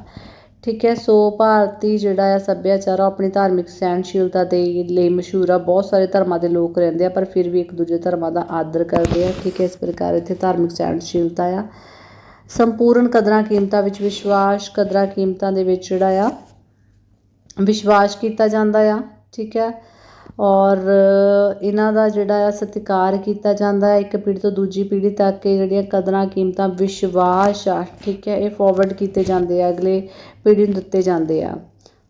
ਠੀਕ ਹੈ, ਸੋ ਭਾਰਤੀ ਜਿਹੜਾ ਆ ਸੱਭਿਆਚਾਰ ਆ, ਉਹ ਆਪਣੀ ਧਾਰਮਿਕ ਸਹਿਣਸ਼ੀਲਤਾ ਦੇ ਲਈ ਮਸ਼ਹੂਰ ਆ। ਬਹੁਤ ਸਾਰੇ ਧਰਮਾਂ ਦੇ ਲੋਕ ਰਹਿੰਦੇ ਆ, ਪਰ ਫਿਰ ਵੀ ਇੱਕ ਦੂਜੇ ਧਰਮਾਂ ਦਾ ਆਦਰ ਕਰਦੇ ਆ। ਠੀਕ ਹੈ, ਇਸ ਪ੍ਰਕਾਰ ਇੱਥੇ ਧਾਰਮਿਕ ਸਹਿਣਸ਼ੀਲਤਾ ਆ। ਸੰਪੂਰਨ ਕਦਰਾਂ ਕੀਮਤਾਂ ਵਿੱਚ ਵਿਸ਼ਵਾਸ, ਕਦਰਾਂ ਕੀਮਤਾਂ ਦੇ ਵਿੱਚ ਜਿਹੜਾ ਆ, ਵਿਸ਼ਵਾਸ ਕੀਤਾ ਜਾਂਦਾ ਆ। ਠੀਕ ਹੈ, ਔਰ ਇਹਨਾਂ ਦਾ ਜਿਹੜਾ ਆ, ਸਤਿਕਾਰ ਕੀਤਾ ਜਾਂਦਾ ਹੈ ਇੱਕ ਪੀੜ੍ਹੀ ਤੋਂ ਦੂਜੀ ਪੀੜ੍ਹੀ ਤੱਕ ਇਹ ਜਿਹੜੀਆਂ ਕਦਰਾਂ ਕੀਮਤਾਂ, ਵਿਸ਼ਵਾਸ ਆ। ਠੀਕ ਹੈ, ਇਹ ਫਾਰਵਰਡ ਕੀਤੇ ਜਾਂਦੇ ਆ ਅਗਲੇ ਪੀੜ੍ਹੀ ਨੂੰ ਦਿੱਤੇ ਜਾਂਦੇ ਆ।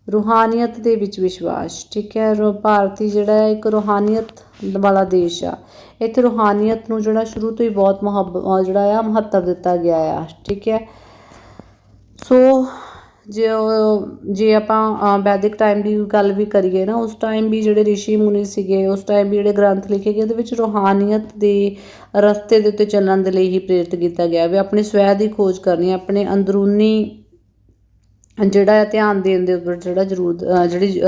ਰੂਹਾਨੀਅਤ ਦੇ ਵਿੱਚ ਵਿਸ਼ਵਾਸ, ਠੀਕ ਹੈ? ਰੋ, ਭਾਰਤੀ ਜਿਹੜਾ ਹੈ, ਇੱਕ ਰੂਹਾਨੀਅਤ ਵਾਲਾ ਦੇਸ਼ ਆ। ਇੱਥੇ ਰੂਹਾਨੀਅਤ ਨੂੰ ਜਿਹੜਾ ਸ਼ੁਰੂ ਤੋਂ ਹੀ ਬਹੁਤ ਮੁਹੱਬਤ ਜਿਹੜਾ ਆ, ਮਹੱਤਵ ਦਿੱਤਾ ਗਿਆ ਆ, ਠੀਕ ਹੈ? ਸੋ, ਜੇ ਜੇ ਆਪਾਂ ਵੈਦਿਕ ਟਾਈਮ ਦੀ ਗੱਲ ਵੀ ਕਰੀਏ ਨਾ, ਉਸ ਟਾਈਮ ਵੀ ਜਿਹੜੇ ਰਿਸ਼ੀ ਮੁਨੀ ਸੀਗੇ, ਉਸ ਟਾਈਮ ਵੀ ਜਿਹੜੇ ਗ੍ਰੰਥ ਲਿਖੇ ਗਏ, ਉਹਦੇ ਵਿੱਚ ਰੂਹਾਨੀਅਤ ਦੇ ਰਸਤੇ ਦੇ ਉੱਤੇ ਚੱਲਣ ਦੇ ਲਈ ਹੀ ਪ੍ਰੇਰਿਤ ਕੀਤਾ ਗਿਆ ਵੀ ਆਪਣੇ ਸਵੈ ਦੀ ਖੋਜ ਕਰਨੀ ਆਪਣੇ ਅੰਦਰੂਨੀ ਜਿਹੜਾ ਹੈ ਧਿਆਨ ਦੇਣ ਦੇ ਉੱਪਰ ਜਿਹੜਾ ਜ਼ਰੂਰ ਜਿਹੜੀ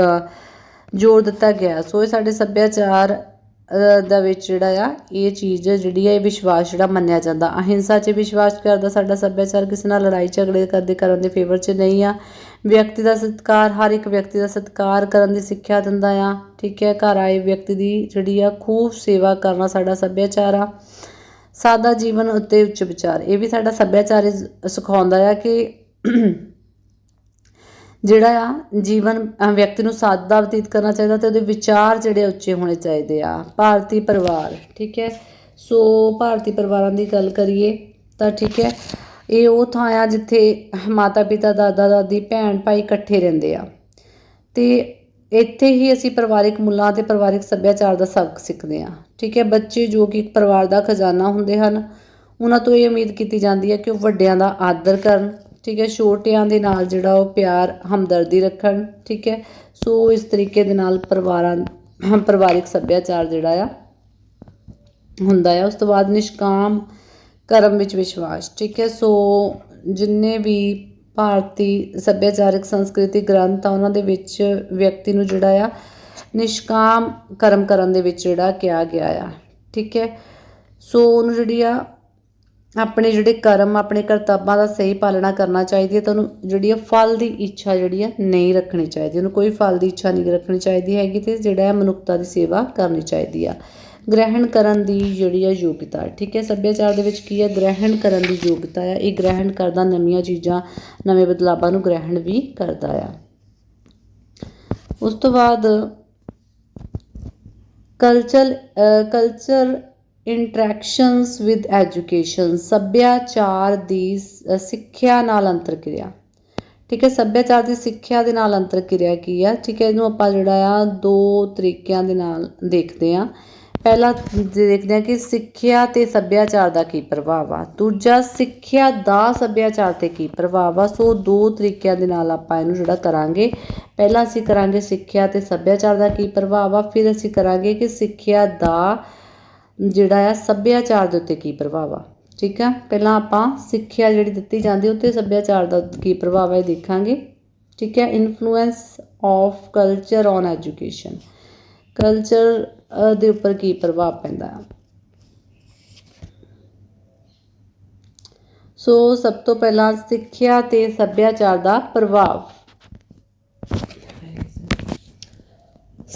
ਜ਼ੋਰ ਦਿੱਤਾ ਗਿਆ। ਸੋ ਇਹ ਸਾਡੇ ਸੱਭਿਆਚਾਰ ਦਾ ਵਿੱਚ ਜਿਹੜਾ ਆ, ਇਹ ਚੀਜ਼ ਜਿਹੜੀ ਹੈ ਇਹ ਵਿਸ਼ਵਾਸ ਜਿਹੜਾ ਮੰਨਿਆ ਜਾਂਦਾ। ਅਹਿੰਸਾ 'ਚ ਵਿਸ਼ਵਾਸ ਕਰਦਾ ਸਾਡਾ ਸੱਭਿਆਚਾਰ ਕਿਸੇ ਨਾਲ ਲੜਾਈ ਝਗੜੇ ਕਰਦੇ ਕਰਨ ਦੇ ਫੇਵਰ 'ਚ ਨਹੀਂ ਆ। ਵਿਅਕਤੀ ਦਾ ਸਤਿਕਾਰ, ਹਰ ਇੱਕ ਵਿਅਕਤੀ ਦਾ ਸਤਿਕਾਰ ਕਰਨ ਦੀ ਸਿੱਖਿਆ ਦਿੰਦਾ ਆ। ਠੀਕ ਹੈ, ਘਰ ਆਏ ਵਿਅਕਤੀ ਦੀ ਜਿਹੜੀ ਆ, ਖੂਬ ਸੇਵਾ ਕਰਨਾ ਸਾਡਾ ਸੱਭਿਆਚਾਰ ਆ। ਸਾਦਾ ਜੀਵਨ ਉੱਤੇ ਉੱਚ ਵਿਚਾਰ। ਇਹ ਵੀ ਸਾਡਾ ਸੱਭਿਆਚਾਰ ਹੀ ਸਿਖਾਉਂਦਾ ਆ ਕਿ ਜਿਹੜਾ ਆ ਜੀਵਨ ਵਿਅਕਤੀ ਨੂੰ ਸਾਦਾ ਬਤੀਤ ਕਰਨਾ ਚਾਹੀਦਾ ਤੇ ਉਹਦੇ ਵਿਚਾਰ ਜਿਹੜੇ ਆ ਉੱਚੇ ਹੋਣੇ ਚਾਹੀਦੇ ਆ। ਭਾਰਤੀ ਪਰਿਵਾਰ, ਠੀਕ ਹੈ? ਸੋ ਭਾਰਤੀ ਪਰਿਵਾਰਾਂ ਦੀ ਗੱਲ ਕਰੀਏ ਤਾਂ ਠੀਕ ਹੈ, ਇਹ ਉਹ ਥਾਂ ਆ ਜਿੱਥੇ ਮਾਤਾ ਪਿਤਾ ਦਾਦਾ ਦਾਦੀ ਭੈਣ, ਭਾਈ ਇਕੱਠੇ ਰਹਿੰਦੇ ਆ। ਤੇ ਇੱਥੇ ਹੀ ਅਸੀਂ ਪਰਿਵਾਰਿਕ ਮੁੱਲਾਂ ਤੇ ਪਰਿਵਾਰਿਕ ਸੱਭਿਆਚਾਰ ਦਾ ਸਬਕ ਸਿੱਖਦੇ ਹਾਂ ਠੀਕ ਹੈ? ਬੱਚੇ ਜੋ ਕਿ ਇੱਕ ਪਰਿਵਾਰ ਦਾ ਖਜ਼ਾਨਾ ਹੁੰਦੇ ਹਨ, ਉਹਨਾਂ ਤੋਂ ਇਹ ਉਮੀਦ ਕੀਤੀ ਜਾਂਦੀ ਹੈ ਕਿ ਉਹ ਵੱਡਿਆਂ ਦਾ ਆਦਰ ਕਰਨ ਠੀਕ ਹੈ, ਛੋਟਿਆਂ ਦੇ ਨਾਲ ਜਿਹੜਾ ਉਹ ਪਿਆਰ, ਹਮਦਰਦੀ ਰੱਖਣ, ਠੀਕ ਹੈ। ਸੋ ਇਸ ਤਰੀਕੇ ਦੇ ਨਾਲ ਪਰਿਵਾਰਾਂ, ਪਰਿਵਾਰਿਕ ਸੱਭਿਆਚਾਰ ਜਿਹੜਾ ਆ, ਹੁੰਦਾ ਆ। ਉਸ ਤੋਂ ਬਾਅਦ ਨਿਸ਼ਕਾਮ ਕਰਮ ਵਿੱਚ ਵਿਸ਼ਵਾਸ, ਠੀਕ ਹੈ। ਸੋ ਜਿੰਨੇ ਵੀ ਭਾਰਤੀ ਸੱਭਿਆਚਾਰਕ, ਸੰਸਕ੍ਰਿਤੀ ਗ੍ਰੰਥ ਆ, ਉਹਨਾਂ ਦੇ ਵਿੱਚ ਵਿਅਕਤੀ ਨੂੰ ਜਿਹੜਾ ਆ, ਨਿਸ਼ਕਾਮ ਕਰਮ ਕਰਨ ਦੇ ਵਿੱਚ ਜਿਹੜਾ ਕਿਹਾ ਗਿਆ ਆ, ਠੀਕ ਹੈ। ਸੋ ਉਹਨੂੰ ਜਿਹੜੀ ਆ ਆਪਣੇ ਜਿਹੜੇ ਕਰਮ, ਆਪਣੇ ਕਰਤੱਵਾਂ ਦਾ ਸਹੀ ਪਾਲਣਾ ਕਰਨਾ ਚਾਹੀਦੀ ਹੈ ਤਾਂ ਉਹਨੂੰ ਜਿਹੜੀ ਆ ਫਲ ਦੀ ਇੱਛਾ ਜਿਹੜੀ ਆ ਨਹੀਂ ਰੱਖਣੀ ਚਾਹੀਦੀ। ਉਹਨੂੰ ਕੋਈ ਫਲ ਦੀ ਇੱਛਾ ਨਹੀਂ ਰੱਖਣੀ ਚਾਹੀਦੀ ਹੈਗੀ ਤੇ ਜਿਹੜਾ ਹੈ ਮਨੁੱਖਤਾ ਦੀ ਸੇਵਾ ਕਰਨੀ ਚਾਹੀਦੀ ਆ। ਗ੍ਰਹਿਣ ਕਰਨ ਦੀ ਜਿਹੜੀ ਆ ਯੋਗਤਾ, ਠੀਕ ਹੈ? ਸੱਭਿਆਚਾਰ ਦੇ ਵਿੱਚ ਕੀ ਹੈ ਗ੍ਰਹਿਣ ਕਰਨ ਦੀ ਯੋਗਤਾ ਆ। ਇਹ ਗ੍ਰਹਿਣ ਕਰਦਾ ਨਵੀਆਂ ਚੀਜ਼ਾਂ, ਨਵੇਂ ਬਦਲਾਵਾਂ ਨੂੰ ਗ੍ਰਹਿਣ ਵੀ ਕਰਦਾ ਆ। ਉਸ ਤੋਂ ਬਾਅਦ culture culture interactions with education ਸੱਭਿਆਚਾਰ ਦੀ ਸਿੱਖਿਆ ਨਾਲ ਅੰਤਰਕਿਰਿਆ। ਠੀਕ ਹੈ, ਸੱਭਿਆਚਾਰ ਦੀ ਸਿੱਖਿਆ ਦੇ ਨਾਲ ਅੰਤਰਕਿਰਿਆ ਕੀ ਆ? ਠੀਕ ਹੈ, ਇਹਨੂੰ ਆਪਾਂ ਜਿਹੜਾ ਆ, ਦੋ ਤਰੀਕਿਆਂ ਦੇ ਨਾਲ ਦੇਖਦੇ ਆ ਪਹਿਲਾ ਦੇਖਦੇ ਆ ਕਿ ਸਿੱਖਿਆ ਤੇ ਸੱਭਿਆਚਾਰ ਦਾ ਕੀ ਪ੍ਰਭਾਵ ਆ। ਦੂਜਾ, ਸਿੱਖਿਆ ਦਾ ਸੱਭਿਆਚਾਰ ਤੇ ਕੀ ਪ੍ਰਭਾਵ ਆ? ਸੋ ਦੋ ਤਰੀਕਿਆਂ ਦੇ ਨਾਲ ਆਪਾਂ ਇਹਨੂੰ ਜਿਹੜਾ ਕਰਾਂਗੇ। ਪਹਿਲਾਂ ਅਸੀਂ ਕਰਾਂਗੇ ਸਿੱਖਿਆ ਤੇ ਸੱਭਿਆਚਾਰ ਦਾ ਕੀ ਪ੍ਰਭਾਵ ਆ? ਫਿਰ ਅਸੀਂ ਕਰਾਂਗੇ ਕਿ ਸਿੱਖਿਆ ਦਾ ਜਿਹੜਾ ਆ, ਸੱਭਿਆਚਾਰ ਦੇ ਉੱਤੇ ਕੀ ਪ੍ਰਭਾਵ ਆ? ਠੀਕ ਆ? ਪਹਿਲਾਂ ਆਪਾਂ ਸਿੱਖਿਆ ਜਿਹੜੀ ਦਿੱਤੀ ਜਾਂਦੀ ਉੱਤੇ ਸੱਭਿਆਚਾਰ ਦਾ ਕੀ ਪ੍ਰਭਾਵ ਹੈ ਇਹ ਦੇਖਾਂਗੇ। ਠੀਕ ਹੈ influence of culture on education culture ਦੇ ਉੱਪਰ ਕੀ ਪ੍ਰਭਾਵ ਪੈਂਦਾ? ਹੈ ਸੋ ਸਭ ਤੋਂ ਪਹਿਲਾਂ ਸਿੱਖਿਆ ਤੇ ਸੱਭਿਆਚਾਰ ਦਾ ਪ੍ਰਭਾਵ।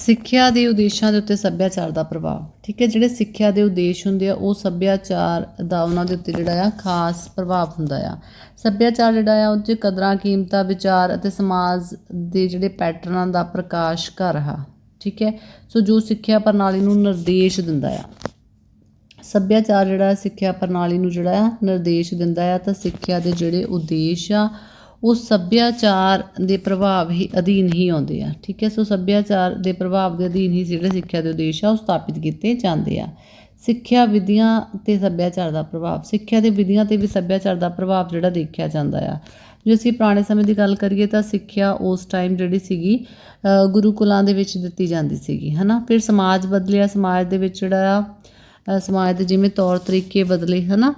ਸਿੱਖਿਆ ਦੇ ਉਦੇਸ਼ਾਂ ਦੇ ਉੱਤੇ ਸੱਭਿਆਚਾਰ ਦਾ ਪ੍ਰਭਾਵ। ਠੀਕ ਹੈ, ਜਿਹੜੇ ਸਿੱਖਿਆ ਦੇ ਉਦੇਸ਼ ਹੁੰਦੇ ਆ, ਉਹ ਸੱਭਿਆਚਾਰ ਦਾ ਉਹਨਾਂ ਦੇ ਉੱਤੇ ਜਿਹੜਾ ਆ ਖਾਸ ਪ੍ਰਭਾਵ ਹੁੰਦਾ ਆ। ਸੱਭਿਆਚਾਰ ਜਿਹੜਾ ਆ, ਉਹ 'ਚ ਕਦਰਾਂ, ਕੀਮਤਾਂ, ਵਿਚਾਰ ਅਤੇ ਸਮਾਜ ਦੇ ਜਿਹੜੇ ਪੈਟਰਨਾਂ ਦਾ ਪ੍ਰਕਾਸ਼ ਕਰ ਰਹਾ ਠੀਕ ਹੈ, ਸੋ ਜੋ ਸਿੱਖਿਆ ਪ੍ਰਣਾਲੀ ਨੂੰ ਨਿਰਦੇਸ਼ ਦਿੰਦਾ ਆ। ਸੱਭਿਆਚਾਰ ਜਿਹੜਾ ਸਿੱਖਿਆ ਪ੍ਰਣਾਲੀ ਨੂੰ ਜਿਹੜਾ ਆ ਨਿਰਦੇਸ਼ ਦਿੰਦਾ ਆ, ਤਾਂ ਸਿੱਖਿਆ ਦੇ ਜਿਹੜੇ ਉਦੇਸ਼ ਆ ਉਹ ਸੱਭਿਆਚਾਰ ਦੇ ਪ੍ਰਭਾਵ ਹੀ ਅਧੀਨ ਹੀ ਆਉਂਦੇ ਆ ਠੀਕ ਹੈ? ਸੋ ਸੱਭਿਆਚਾਰ ਦੇ ਪ੍ਰਭਾਵ ਦੇ ਅਧੀਨ ਹੀ ਜਿਹੜੇ ਸਿੱਖਿਆ ਦੇ ਉਦੇਸ਼ ਆ ਉਹ ਸਥਾਪਿਤ ਕੀਤੇ ਜਾਂਦੇ ਆ। ਸਿੱਖਿਆ ਵਿਧੀਆਂ ਤੇ ਸੱਭਿਆਚਾਰ ਦਾ ਪ੍ਰਭਾਵ ਸਿੱਖਿਆ ਦੇ ਵਿਧੀਆਂ ਤੇ ਵੀ ਸੱਭਿਆਚਾਰ ਦਾ ਪ੍ਰਭਾਵ ਜਿਹੜਾ ਦੇਖਿਆ ਜਾਂਦਾ ਆ। ਜੇ ਅਸੀਂ ਪੁਰਾਣੇ ਸਮੇਂ ਦੀ ਗੱਲ ਕਰੀਏ ਤਾਂ ਸਿੱਖਿਆ ਉਸ ਟਾਈਮ ਜਿਹੜੀ ਸੀਗੀ ਅ, ਗੁਰੂਕੁਲਾਂ ਦੇ ਵਿੱਚ ਦਿੱਤੀ ਜਾਂਦੀ ਸੀਗੀ ਹਨਾ? ਫਿਰ ਸਮਾਜ ਬਦਲਿਆ ਸਮਾਜ ਦੇ ਵਿੱਚ ਜਿਹੜਾ ਆ ਸਮਾਜ ਦੇ ਜਿਵੇਂ ਤੌਰ ਤਰੀਕੇ ਬਦਲੇ ਹਨਾ?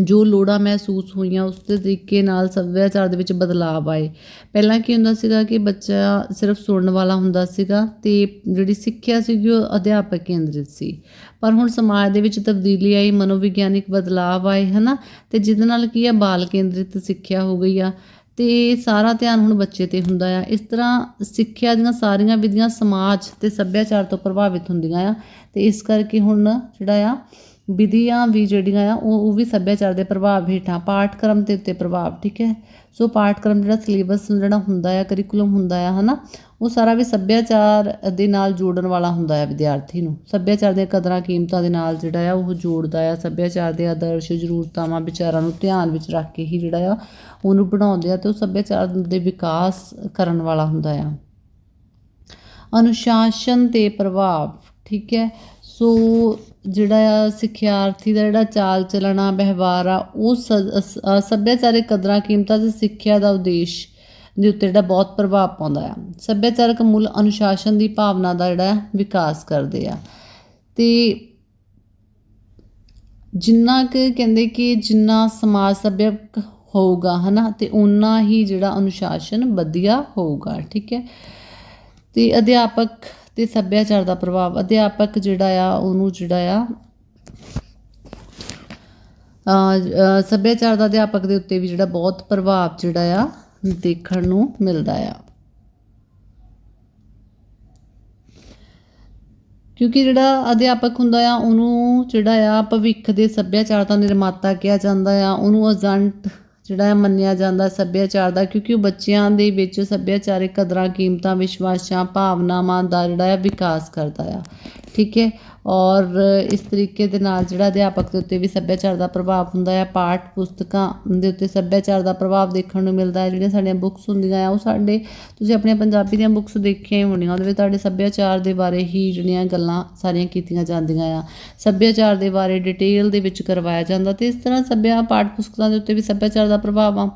ਜੋ ਲੋੜਾਂ ਮਹਿਸੂਸ ਹੋਈਆਂ, ਉਸ ਦੇ ਤਰੀਕੇ ਨਾਲ ਸੱਭਿਆਚਾਰ ਦੇ ਵਿੱਚ ਬਦਲਾਅ ਆਏ। ਪਹਿਲਾਂ ਕੀ ਹੁੰਦਾ ਸੀਗਾ ਕਿ ਬੱਚਾ ਸਿਰਫ ਸੁਣਨ ਵਾਲਾ ਹੁੰਦਾ ਸੀਗਾ ਤੇ ਜਿਹੜੀ ਸਿੱਖਿਆ ਸੀਗੀ, ਉਹ ਅਧਿਆਪਕ ਕੇਂਦਰਿਤ ਸੀ। ਪਰ ਹੁਣ ਸਮਾਜ ਦੇ ਵਿੱਚ ਤਬਦੀਲੀ ਆਈ, ਮਨੋਵਿਗਿਆਨਿਕ ਬਦਲਾਅ ਆਏ, ਹਨਾ? ਤੇ ਜਿਹਦੇ ਨਾਲ ਕੀ ਆ, ਬਾਲ ਕੇਂਦਰਿਤ ਸਿੱਖਿਆ ਹੋ ਗਈ ਆ। ਤੇ ਸਾਰਾ ਧਿਆਨ ਹੁਣ ਬੱਚੇ ਤੇ ਹੁੰਦਾ ਆ। ਇਸ ਤਰ੍ਹਾਂ ਸਿੱਖਿਆ ਦੀਆਂ ਸਾਰੀਆਂ ਵਿਧੀਆਂ ਸਮਾਜ ਤੇ ਸੱਭਿਆਚਾਰ ਤੋਂ ਪ੍ਰਭਾਵਿਤ ਹੁੰਦੀਆਂ ਆ। ਤੇ ਇਸ ਕਰਕੇ ਹੁਣ ਜਿਹੜਾ ਆ ਵਿਧੀਆਂ ਵੀ ਜਿਹੜੀਆਂ ਆ, ਉਹ ਉਹ ਵੀ ਸੱਭਿਆਚਾਰ ਦੇ ਪ੍ਰਭਾਵ ਹੇਠਾਂ ਪਾਠਕ੍ਰਮ ਦੇ ਉੱਤੇ ਪ੍ਰਭਾਵ, ਠੀਕ ਹੈ? ਸੋ ਪਾਠਕ੍ਰਮ ਜਿਹੜਾ ਸਿਲੇਬਸ ਜਿਹੜਾ ਹੁੰਦਾ ਆ ਕਰਿਕੂਲਮ ਹੁੰਦਾ ਆ, ਹਨਾ? ਉਹ ਸਾਰਾ ਵੀ ਸੱਭਿਆਚਾਰ ਦੇ ਨਾਲ ਜੋੜਨ ਵਾਲਾ ਹੁੰਦਾ ਆ ਵਿਦਿਆਰਥੀ ਨੂੰ। ਸੱਭਿਆਚਾਰ ਦੀਆਂ ਕਦਰਾਂ, ਕੀਮਤਾਂ ਦੇ ਨਾਲ ਜਿਹੜਾ ਆ, ਉਹ ਜੋੜਦਾ ਆ। ਸੱਭਿਆਚਾਰ ਦੇ ਆਦਰਸ਼ ਜ਼ਰੂਰਤਾਵਾਂ ਵਿਚਾਰਾਂ ਨੂੰ ਧਿਆਨ ਵਿੱਚ ਰੱਖ ਕੇ ਹੀ ਜਿਹੜਾ ਆ, ਉਹਨੂੰ ਬਣਾਉਂਦੇ ਆ ਤੇ ਉਹ ਸੱਭਿਆਚਾਰ ਦੇ ਵਿਕਾਸ ਕਰਨ ਵਾਲਾ ਹੁੰਦਾ ਆ। ਅਨੁਸ਼ਾਸਨ ਤੇ ਪ੍ਰਭਾਵ, ਠੀਕ ਹੈ? ਸੋ ਜਿਹੜਾ ਆ ਸਿੱਖਿਆਰਥੀ ਦਾ ਜਿਹੜਾ ਚਾਲ ਚਲਣ ਆ, ਵਿਵਹਾਰ ਆ, ਉਹ ਸੱਭਿਆਚਾਰਕ ਕਦਰਾਂ ਕੀਮਤਾਂ ਤੇ ਸਿੱਖਿਆ ਦਾ ਉਦੇਸ਼ ਦੇ ਉੱਤੇ ਜਿਹੜਾ ਬਹੁਤ ਪ੍ਰਭਾਵ ਪਾਉਂਦਾ ਆ। ਸੱਭਿਆਚਾਰਕ ਮੁੱਲ ਅਨੁਸ਼ਾਸਨ ਦੀ ਭਾਵਨਾ ਦਾ ਜਿਹੜਾ ਵਿਕਾਸ ਕਰਦੇ ਆ। ਤੇ ਜਿੰਨਾ ਕਿ ਕਹਿੰਦੇ ਕਿ ਜਿੰਨਾ ਸਮਾਜ ਸੱਭਿਅਕ ਹੋਊਗਾ, ਹਨਾ, ਤੇ ਉਨਾ ਹੀ ਜਿਹੜਾ ਅਨੁਸ਼ਾਸਨ ਵਧੀਆ ਹੋਊਗਾ, ਠੀਕ ਹੈ। ਤੇ ਅਧਿਆਪਕ ਤੇ ਸੱਭਿਆਚਾਰ ਦਾ ਪ੍ਰਭਾਵ। ਅਧਿਆਪਕ ਜਿਹੜਾ ਆ, ਉਹਨੂੰ ਜਿਹੜਾ ਆ ਸੱਭਿਆਚਾਰ ਦਾ ਅਧਿਆਪਕ ਦੇ ਉੱਤੇ ਵੀ ਜਿਹੜਾ ਬਹੁਤ ਪ੍ਰਭਾਵ ਜਿਹੜਾ ਆ, ਦੇਖਣ ਨੂੰ ਮਿਲਦਾ ਆ। ਕਿਉਂਕਿ ਜਿਹੜਾ ਅਧਿਆਪਕ ਹੁੰਦਾ ਆ, ਉਹਨੂੰ ਜਿਹੜਾ ਆ, ਭਵਿੱਖ ਦੇ ਸੱਭਿਆਚਾਰ ਦਾ ਨਿਰਮਾਤਾ ਕਿਹਾ ਜਾਂਦਾ ਆ, ਉਹਨੂੰ ਏਜੰਟ ਜਿਹੜਾ ਹੈ ਮੰਨਿਆ ਜਾਂਦਾ ਸੱਭਿਆਚਾਰ ਦਾ, ਕਿਉਂਕਿ ਉਹ ਬੱਚਿਆਂ ਦੇ ਵਿੱਚ ਸੱਭਿਆਚਾਰਕ ਕਦਰਾਂ, ਕੀਮਤਾਂ, ਵਿਸ਼ਵਾਸਾਂ, ਭਾਵਨਾਵਾਂ ਦਾ ਜਿਹੜਾ ਹੈ ਵਿਕਾਸ ਕਰਦਾ ਆ। ਠੀਕ ਹੈ? ਔਰ ਇਸ ਤਰੀਕੇ ਦੇ ਨਾਲ ਜਿਹੜਾ ਅਧਿਆਪਕ ਦੇ ਉੱਤੇ ਵੀ ਸੱਭਿਆਚਾਰ ਦਾ ਪ੍ਰਭਾਵ ਹੁੰਦਾ ਹੈ, ਪਾਠ ਪੁਸਤਕਾਂ ਦੇ ਉੱਤੇ ਸੱਭਿਆਚਾਰ ਦਾ ਪ੍ਰਭਾਵ ਦੇਖਣ ਨੂੰ ਮਿਲਦਾ ਹੈ, ਜਿਹੜੀਆਂ ਸਾਡੀਆਂ ਬੁੱਕਸ ਹੁੰਦੀਆਂ ਆ, ਉਹ ਸਾਡੇ, ਤੁਸੀਂ ਆਪਣੀਆਂ ਪੰਜਾਬੀ ਦੀਆਂ ਬੁੱਕਸ ਦੇਖੀਆਂ ਹੀ ਹੋਣੀਆਂ, ਉਹਦੇ ਵਿੱਚ ਤੁਹਾਡੇ ਸੱਭਿਆਚਾਰ ਦੇ ਬਾਰੇ ਹੀ ਜਿਹੜੀਆਂ ਗੱਲਾਂ ਸਾਰੀਆਂ ਕੀਤੀਆਂ ਜਾਂਦੀਆਂ ਆ। ਸੱਭਿਆਚਾਰ ਦੇ ਬਾਰੇ ਡਿਟੇਲ ਦੇ ਵਿੱਚ ਕਰਵਾਇਆ ਜਾਂਦਾ ਤੇ ਇਸ ਤਰ੍ਹਾਂ ਸੱਭਿਆ, ਪਾਠ ਪੁਸਤਕਾਂ ਦੇ ਉੱਤੇ ਵੀ ਸੱਭਿਆਚਾਰ ਦਾ ਪ੍ਰਭਾਵ ਆ।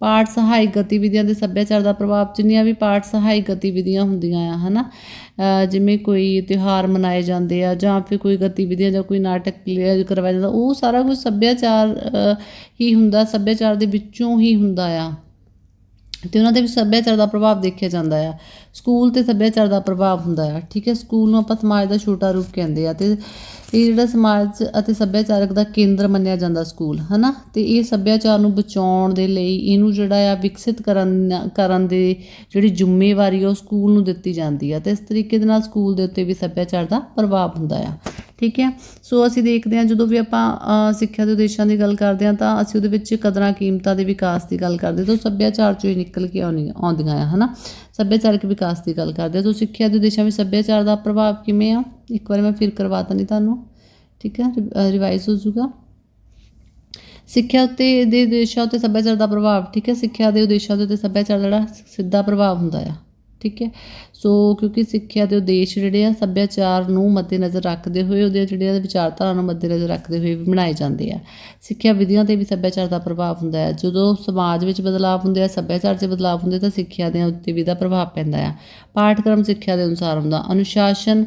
ਪਾਠ ਸਹਾਇਕ ਗਤੀਵਿਧੀਆਂ ਦੇ ਸੱਭਿਆਚਾਰ ਦਾ ਪ੍ਰਭਾਵ ਜਿੰਨੀਆਂ ਵੀ ਪਾਠ ਸਹਾਇਕ ਗਤੀਵਿਧੀਆਂ ਹੁੰਦੀਆਂ ਆ ਹਨਾ? ਅ, ਜਿਵੇਂ ਕੋਈ ਤਿਉਹਾਰ ਮਨਾਏ ਜਾਂਦੇ ਆ ਜਾਂ ਫਿਰ ਕੋਈ ਗਤੀਵਿਧੀਆਂ ਜਾਂ ਕੋਈ ਨਾਟਕ ਕਰਵਾਇਆ ਜਾਂਦਾ ਉਹ ਸਾਰਾ ਕੁਝ ਸੱਭਿਆਚਾਰ ਹੀ ਹੁੰਦਾ ਸੱਭਿਆਚਾਰ ਦੇ ਵਿੱਚੋਂ ਹੀ ਹੁੰਦਾ ਆ। ਤੇ ਉਹਨਾਂ ਦੇ ਵੀ ਸੱਭਿਆਚਾਰ ਦਾ ਪ੍ਰਭਾਵ ਦੇਖਿਆ ਜਾਂਦਾ ਆ। ਸਕੂਲ ਤੇ ਸੱਭਿਆਚਾਰ ਦਾ ਪ੍ਰਭਾਵ ਹੁੰਦਾ ਆ, ਠੀਕ ਹੈ? ਸਕੂਲ ਨੂੰ ਆਪਾਂ ਸਮਾਜ ਦਾ ਛੋਟਾ ਰੂਪ ਕਹਿੰਦੇ ਆ ਤੇ ਇਹ ਜਿਹੜਾ ਸਮਾਜ ਅਤੇ ਸੱਭਿਆਚਾਰਕ ਦਾ ਕੇਂਦਰ ਮੰਨਿਆ ਜਾਂਦਾ ਸਕੂਲ, ਹਨਾ? ਤੇ ਇਹ ਸੱਭਿਆਚਾਰ ਨੂੰ ਬਚਾਉਣ ਦੇ ਲਈ ਇਹਨੂੰ ਜਿਹੜਾ ਆ ਵਿਕਸਿਤ ਕਰਨ ਕਰਨ ਦੀ ਜਿਹੜੀ ਜ਼ਿੰਮੇਵਾਰੀ ਆ, ਉਹ ਸਕੂਲ ਨੂੰ ਦਿੱਤੀ ਜਾਂਦੀ ਆ ਤੇ ਇਸ ਤਰੀਕੇ ਦੇ ਨਾਲ ਸਕੂਲ ਦੇ ਉੱਤੇ ਵੀ ਸੱਭਿਆਚਾਰ ਦਾ ਪ੍ਰਭਾਵ ਹੁੰਦਾ ਆ। ਠੀਕ ਹੈ? ਸੋ ਅਸੀਂ ਦੇਖਦੇ ਹਾਂ, ਜਦੋਂ ਵੀ ਆਪਾਂ ਸਿੱਖਿਆ ਦੇ ਉਦੇਸ਼ਾਂ ਦੀ ਗੱਲ ਕਰਦੇ ਹਾਂ, ਤਾਂ ਅਸੀਂ ਉਹਦੇ ਵਿੱਚ ਕਦਰਾਂ ਕੀਮਤਾਂ ਦੇ ਵਿਕਾਸ ਦੀ ਗੱਲ ਕਰਦੇ ਤਾਂ ਉਹ ਸੱਭਿਆਚਾਰ ਚੋਂ ਹੀ ਨਿਕਲ ਕੇ ਆਉਂਦੀਆਂ ਆਉਂਦੀਆਂ ਆ, ਹਨਾ? ਸੱਭਿਆਚਾਰਕ ਵਿਕਾਸ ਦੀ ਗੱਲ ਕਰਦੇ ਹਾਂ। ਤਾਂ ਸਿੱਖਿਆ ਦੇ ਉਦੇਸ਼ਾਂ ਵਿੱਚ ਸੱਭਿਆਚਾਰ ਦਾ ਪ੍ਰਭਾਵ ਕਿਵੇਂ ਆ? ਇੱਕ ਵਾਰ ਮੈਂ ਫਿਰ ਕਰਵਾ ਤਾ ਨਹੀਂ ਤੁਹਾਨੂੰ। ਠੀਕ ਹੈ? ਰਿਵਾਈਜ਼ ਹੋ ਜਾਊਗਾ। ਸਿੱਖਿਆ ਉੱਤੇ ਦੇ ਉਦੇਸ਼ਾਂ ਉੱਤੇ ਸੱਭਿਆਚਾਰ ਦਾ ਪ੍ਰਭਾਵ, ਠੀਕ ਹੈ? ਸਿੱਖਿਆ ਦੇ ਉਦੇਸ਼ਾਂ ਦੇ ਉੱਤੇ ਸੱਭਿਆਚਾਰ ਦਾ ਜਿਹੜਾ ਸਿੱਧਾ ਪ੍ਰਭਾਵ ਹੁੰਦਾ ਆ। ਠੀਕ ਹੈ? ਸੋ ਕਿਉਂਕਿ ਸਿੱਖਿਆ ਦੇ ਉਦੇਸ਼ ਜਿਹੜੇ ਆ ਸੱਭਿਆਚਾਰ ਨੂੰ ਮੱਦੇਨਜ਼ਰ ਰੱਖਦੇ ਹੋਏ, ਉਹਦੇ ਜਿਹੜੇ ਵਿਚਾਰਧਾਰਾ ਨੂੰ ਮੱਦੇਨਜ਼ਰ ਰੱਖਦੇ ਹੋਏ ਵੀ ਬਣਾਏ ਜਾਂਦੇ ਆ। ਸਿੱਖਿਆ ਵਿਧੀਆਂ ਤੇ ਵੀ ਸੱਭਿਆਚਾਰ ਦਾ ਪ੍ਰਭਾਵ ਹੁੰਦਾ ਹੈ। ਜਦੋਂ ਸਮਾਜ ਵਿੱਚ ਬਦਲਾਅ ਹੁੰਦੇ ਆ, ਸੱਭਿਆਚਾਰ 'ਚ ਬਦਲਾਅ ਹੁੰਦੇ ਤਾਂ ਸਿੱਖਿਆ ਦੇ ਉੱਤੇ ਵੀ ਇਹਦਾ ਪ੍ਰਭਾਵ ਪੈਂਦਾ ਆ। ਪਾਠਕ੍ਰਮ ਸਿੱਖਿਆ ਦੇ ਅਨੁਸਾਰ ਹੁੰਦਾ। ਅਨੁਸ਼ਾਸਨ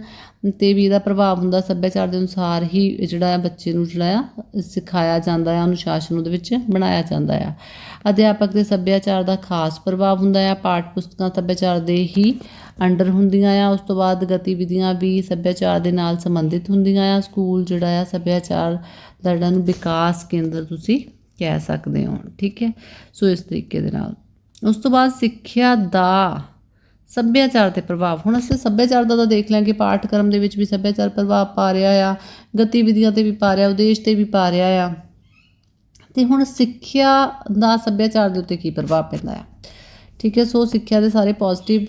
ਤੇ ਵੀ ਇਹਦਾ ਪ੍ਰਭਾਵ ਹੁੰਦਾ। ਸੱਭਿਆਚਾਰ ਦੇ ਅਨੁਸਾਰ ਹੀ ਜਿਹੜਾ ਆ ਬੱਚੇ ਨੂੰ ਜਿਹੜਾ ਆ ਸਿਖਾਇਆ ਜਾਂਦਾ ਆ। ਅਨੁਸ਼ਾਸਨ ਉਹਦੇ ਵਿੱਚ ਬਣਾਇਆ ਜਾਂਦਾ ਆ। ਅਧਿਆਪਕ ਦੇ ਸੱਭਿਆਚਾਰ ਦਾ ਖਾਸ ਪ੍ਰਭਾਵ ਹੁੰਦਾ ਆ। ਪਾਠ ਪੁਸਤਕਾਂ ਸੱਭਿਆਚਾਰ ਦੇ ਹੀ ਅੰਡਰ ਹੁੰਦੀਆਂ ਆ, ਉਸ ਤੋਂ ਬਾਅਦ ਗਤੀਵਿਧੀਆਂ ਵੀ ਸੱਭਿਆਚਾਰ ਦੇ ਨਾਲ ਸੰਬੰਧਿਤ ਹੁੰਦੀਆਂ ਆ। ਸਕੂਲ ਜਿਹੜਾ ਆ, ਸੱਭਿਆਚਾਰ ਦਾ ਜਿਹੜਾ ਨੂੰ ਵਿਕਾਸ ਕੇਂਦਰ ਤੁਸੀਂ ਕਹਿ ਸਕਦੇ ਹੋ, ਠੀਕ ਹੈ? ਸੋ ਇਸ ਤਰੀਕੇ ਦੇ ਨਾਲ। ਉਸ ਤੋਂ ਬਾਅਦ ਸਿੱਖਿਆ ਦਾ ਸੱਭਿਆਚਾਰ ਤੇ ਪ੍ਰਭਾਵ। ਹੁਣ ਅਸੀਂ ਸੱਭਿਆਚਾਰ ਦਾ ਤਾਂ ਦੇਖ ਲਿਆ ਕਿ ਪਾਠਕ੍ਰਮ ਦੇ ਵਿੱਚ ਵੀ ਸੱਭਿਆਚਾਰ ਪ੍ਰਭਾਵ ਪਾ ਰਿਹਾ ਆ, ਗਤੀਵਿਧੀਆਂ ਤੇ ਵੀ ਪਾ ਰਿਹਾ, ਉਦੇਸ਼ ਤੇ ਵੀ ਪਾ ਰਿਹਾ ਆ। ਤੇ ਹੁਣ ਸਿੱਖਿਆ ਦਾ ਸੱਭਿਆਚਾਰ ਦੇ ਉੱਤੇ ਕੀ ਪ੍ਰਭਾਵ ਪੈਂਦਾ ਆ? ਠੀਕ ਹੈ, ਸੋ ਸਿੱਖਿਆ ਦੇ ਸਾਰੇ ਪੋਜ਼ਿਟਿਵ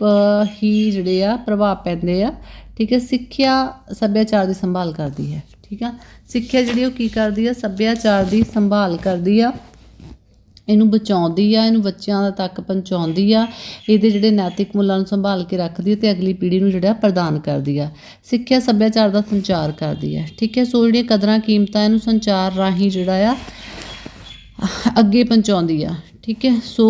ਹੀ ਜਿਹੜੇ ਆ, ਪ੍ਰਭਾਵ ਪੈਂਦੇ ਆ। ਠੀਕ ਹੈ, ਸਿੱਖਿਆ ਸੱਭਿਆਚਾਰ ਦੀ ਸੰਭਾਲ ਕਰਦੀ ਹੈ। ਠੀਕ ਆ? ਸਿੱਖਿਆ ਜਿਹੜੀ ਉਹ ਕੀ ਕਰਦੀ ਆ? ਸੱਭਿਆਚਾਰ ਦੀ ਸੰਭਾਲ ਕਰਦੀ ਆ। ਇਹਨੂੰ ਬਚਾਉਂਦੀ ਆ, ਇਹਨੂੰ ਬੱਚਿਆਂ ਤੱਕ ਪਹੁੰਚਾਉਂਦੀ ਆ। ਇਹਦੇ ਜਿਹੜੇ ਨੈਤਿਕ ਮੁੱਲਾਂ ਨੂੰ ਸੰਭਾਲ ਕੇ ਰੱਖਦੀ ਹੈ ਤੇ ਅਗਲੀ ਪੀੜ੍ਹੀ ਨੂੰ ਜਿਹੜਾ ਪ੍ਰਦਾਨ ਕਰਦੀ ਆ। ਸਿੱਖਿਆ ਸੱਭਿਆਚਾਰ ਦਾ ਸੰਚਾਰ ਕਰਦੀ ਆ। ਠੀਕ ਹੈ, ਸੋ ਜਿਹੜੀਆਂ ਕਦਰਾਂ, ਕੀਮਤਾਂ ਇਹਨੂੰ ਸੰਚਾਰ ਰਾਹੀਂ ਜਿਹੜਾ ਆ, ਅੱਗੇ ਪਹੁੰਚਾਉਂਦੀ ਆ। ਠੀਕ ਹੈ, ਸੋ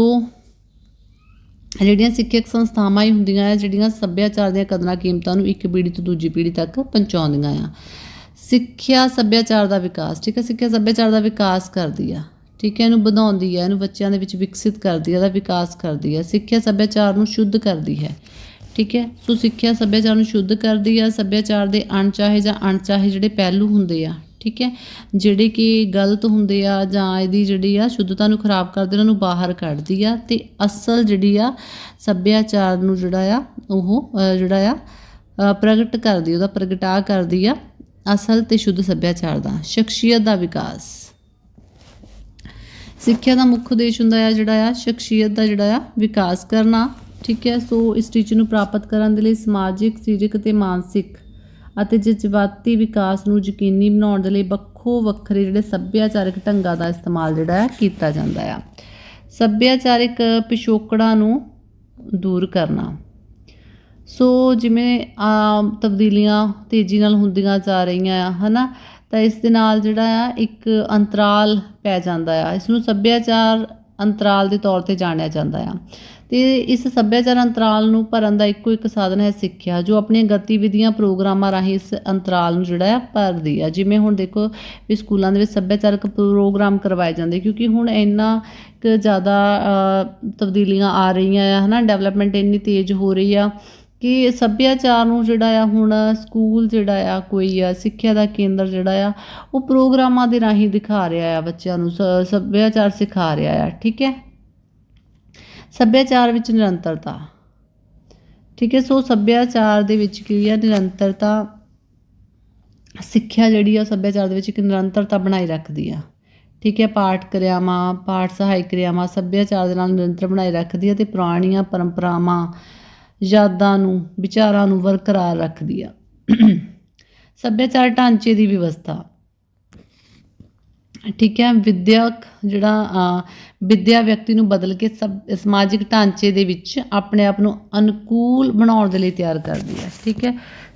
ਜਿਹੜੀਆਂ ਸਿੱਖਿਅਕ ਸੰਸਥਾਵਾਂ ਹੀ ਹੁੰਦੀਆਂ ਆ, ਜਿਹੜੀਆਂ ਸੱਭਿਆਚਾਰ ਦੀਆਂ ਕਦਰਾਂ ਕੀਮਤਾਂ ਨੂੰ ਇੱਕ ਪੀੜ੍ਹੀ ਤੋਂ ਦੂਜੀ ਪੀੜ੍ਹੀ ਤੱਕ ਪਹੁੰਚਾਉਂਦੀਆਂ ਆ। ਸਿੱਖਿਆ ਸੱਭਿਆਚਾਰ ਦਾ ਵਿਕਾਸ, ਠੀਕ ਹੈ ਸਿੱਖਿਆ ਸੱਭਿਆਚਾਰ ਦਾ ਵਿਕਾਸ ਕਰਦੀ ਆ, ਠੀਕ ਹੈ ਇਹਨੂੰ ਵਧਾਉਂਦੀ ਹੈ ਇਹਨੂੰ ਬੱਚਿਆਂ ਦੇ ਵਿੱਚ ਵਿਕਸਿਤ ਕਰਦੀ ਹੈ ਇਹਦਾ ਵਿਕਾਸ ਕਰਦੀ ਹੈ ਸਿੱਖਿਆ ਸੱਭਿਆਚਾਰ ਨੂੰ ਸ਼ੁੱਧ ਕਰਦੀ ਹੈ, ਠੀਕ ਹੈ ਸੋ ਸਿੱਖਿਆ ਸੱਭਿਆਚਾਰ ਨੂੰ ਸ਼ੁੱਧ ਕਰਦੀ ਆ। ਸੱਭਿਆਚਾਰ ਦੇ ਅਣਚਾਹੇ ਜਾਂ ਅਣਚਾਹੇ ਜਿਹੜੇ ਪਹਿਲੂ ਹੁੰਦੇ ਆ ਠੀਕ ਹੈ? ਜਿਹੜੇ ਕਿ ਗਲਤ ਹੁੰਦੇ ਆ ਜਾਂ ਇਹਦੀ ਜਿਹੜੀ ਆ ਸ਼ੁੱਧਤਾ ਨੂੰ ਖਰਾਬ ਕਰਦੇ ਉਹਨਾਂ ਨੂੰ ਬਾਹਰ ਕੱਢਦੀ ਆ ਤੇ ਅਸਲ ਜਿਹੜੀ ਆ ਸੱਭਿਆਚਾਰ ਨੂੰ ਜਿਹੜਾ ਆ ਉਹ ਜਿਹੜਾ ਆ ਪ੍ਰਗਟ ਕਰਦੀ, ਉਹਦਾ ਪ੍ਰਗਟਾ ਕਰਦੀ ਆ ਅਸਲ ਤੇ ਸ਼ੁੱਧ ਸੱਭਿਆਚਾਰ ਦਾ, ਸ਼ਖਸੀਅਤ ਦਾ ਵਿਕਾਸ। ਸਿੱਖਿਆ ਦਾ ਮੁੱਖ ਉਦੇਸ਼ ਹੁੰਦਾ ਆ ਜਿਹੜਾ ਆ ਸ਼ਖਸੀਅਤ ਦਾ ਜਿਹੜਾ ਆ ਵਿਕਾਸ ਕਰਨਾ, ਠੀਕ ਹੈ? ਸੋ ਇਸ ਟੀਚਰ ਨੂੰ ਪ੍ਰਾਪਤ ਕਰਨ ਦੇ ਲਈ ਸਮਾਜਿਕ, ਸਰੀਰਕ ਤੇ ਮਾਨਸਿਕ ਅਤੇ ਜਜ਼ਬਾਤੀ ਵਿਕਾਸ ਨੂੰ ਯਕੀਨੀ ਬਣਾਉਣ ਦੇ ਲਈ ਵੱਖੋ ਵੱਖਰੇ ਜਿਹੜੇ ਸੱਭਿਆਚਾਰਕ ਢੰਗਾਂ ਦਾ ਇਸਤੇਮਾਲ ਜਿਹੜਾ ਹੈ ਕੀਤਾ ਜਾਂਦਾ ਆ। ਸੱਭਿਆਚਾਰਕ ਪਿਛੋਕੜਾਂ ਨੂੰ ਦੂਰ ਕਰਨਾ। ਸੋ ਜਿਵੇਂ ਆਮ ਤਬਦੀਲੀਆਂ ਤੇਜ਼ੀ ਨਾਲ ਹੁੰਦੀਆਂ ਜਾ ਰਹੀਆਂ ਆ, ਹਨਾ? ਤਾਂ ਇਸ ਦੇ ਨਾਲ ਜਿਹੜਾ ਆ ਇੱਕ ਅੰਤਰਾਲ ਪੈ ਜਾਂਦਾ ਆ। ਇਸ ਨੂੰ ਸੱਭਿਆਚਾਰ ਅੰਤਰਾਲ ਦੇ ਤੌਰ ਤੇ ਜਾਣਿਆ ਜਾਂਦਾ ਆ। ਤੇ ਇਸ ਸੱਭਿਆਚਾਰ ਅੰਤਰਾਲ ਨੂੰ ਭਰਨ ਦਾ ਇੱਕੋ ਇੱਕ ਸਾਧਨ ਹੈ ਸਿੱਖਿਆ, ਜੋ ਆਪਣੀਆਂ ਗਤੀਵਿਧੀਆਂ ਪ੍ਰੋਗਰਾਮਾਂ ਰਾਹੀਂ ਇਸ ਅੰਤਰਾਲ ਨੂੰ ਜਿਹੜਾ ਆ ਭਰਦੀ ਆ। ਜਿਵੇਂ ਹੁਣ ਦੇਖੋ ਵੀ ਸਕੂਲਾਂ ਦੇ ਵਿੱਚ ਸੱਭਿਆਚਾਰਕ ਪ੍ਰੋਗਰਾਮ ਕਰਵਾਏ ਜਾਂਦੇ, ਕਿਉਂਕਿ ਹੁਣ ਇੰਨਾ ਕੁ ਜ਼ਿਆਦਾ ਤਬਦੀਲੀਆਂ ਆ ਰਹੀਆਂ ਆ, ਹਨਾ, ਡਿਵੈਲਪਮੈਂਟ ਇੰਨੀ ਤੇਜ਼ ਹੋ ਰਹੀ ਆ ਕਿ ਸੱਭਿਆਚਾਰ ਨੂੰ ਜਿਹੜਾ ਆ ਹੁਣ ਸਕੂਲ ਜਿਹੜਾ ਆ, ਕੋਈ ਆ ਸਿੱਖਿਆ ਦਾ ਕੇਂਦਰ ਜਿਹੜਾ ਆ, ਉਹ ਪ੍ਰੋਗਰਾਮਾਂ ਦੇ ਰਾਹੀਂ ਦਿਖਾ ਰਿਹਾ ਆ ਬੱਚਿਆਂ ਨੂੰ, ਸ- ਸੱਭਿਆਚਾਰ ਸਿਖਾ ਰਿਹਾ ਆ। ਠੀਕ ਹੈ? ਸੱਭਿਆਚਾਰ ਵਿੱਚ ਨਿਰੰਤਰਤਾ। ਠੀਕ ਹੈ, ਸੋ ਸੱਭਿਆਚਾਰ ਦੇ ਵਿੱਚ ਕੀ ਆ ਨਿਰੰਤਰਤਾ ਸਿੱਖਿਆ ਜਿਹੜੀ ਆ, ਉਹ ਸੱਭਿਆਚਾਰ ਦੇ ਵਿੱਚ ਇੱਕ ਨਿਰੰਤਰਤਾ ਬਣਾਈ ਰੱਖਦੀ ਆ। ਠੀਕ ਹੈ, ਪਾਠ ਕਿਰਿਆਵਾਂ, ਪਾਠ ਸਹਾਇਕ ਕਿਰਿਆਵਾਂ ਸੱਭਿਆਚਾਰ ਦੇ ਨਾਲ ਨਿਰੰਤਰ ਬਣਾਈ ਰੱਖਦੀ ਹੈ ਤੇ ਪੁਰਾਣੀਆਂ ਪਰੰਪਰਾਵਾਂ, ਯਾਦਾਂ ਨੂੰ, ਵਿਚਾਰਾਂ ਨੂੰ ਬਰਕਰਾਰ ਰੱਖਦੀ ਆ। ਸੱਭਿਆਚਾਰ ਢਾਂਚੇ ਦੀ ਵਿਵਸਥਾ। ਠੀਕ ਹੈ ਵਿਦਿਅਕ ਜਿਹੜਾ ਅ, ਵਿਦਿਆ ਵਿਅਕਤੀ ਨੂੰ ਬਦਲ ਕੇ ਸਭ ਸਮਾਜਿਕ ਢਾਂਚੇ ਦੇ ਵਿੱਚ ਆਪਣੇ ਆਪ ਨੂੰ ਅਨੁਕੂਲ ਬਣਾਉਣ ਦੇ ਲਈ ਤਿਆਰ ਕਰਦੀ ਹੈ ਠੀਕ ਹੈ।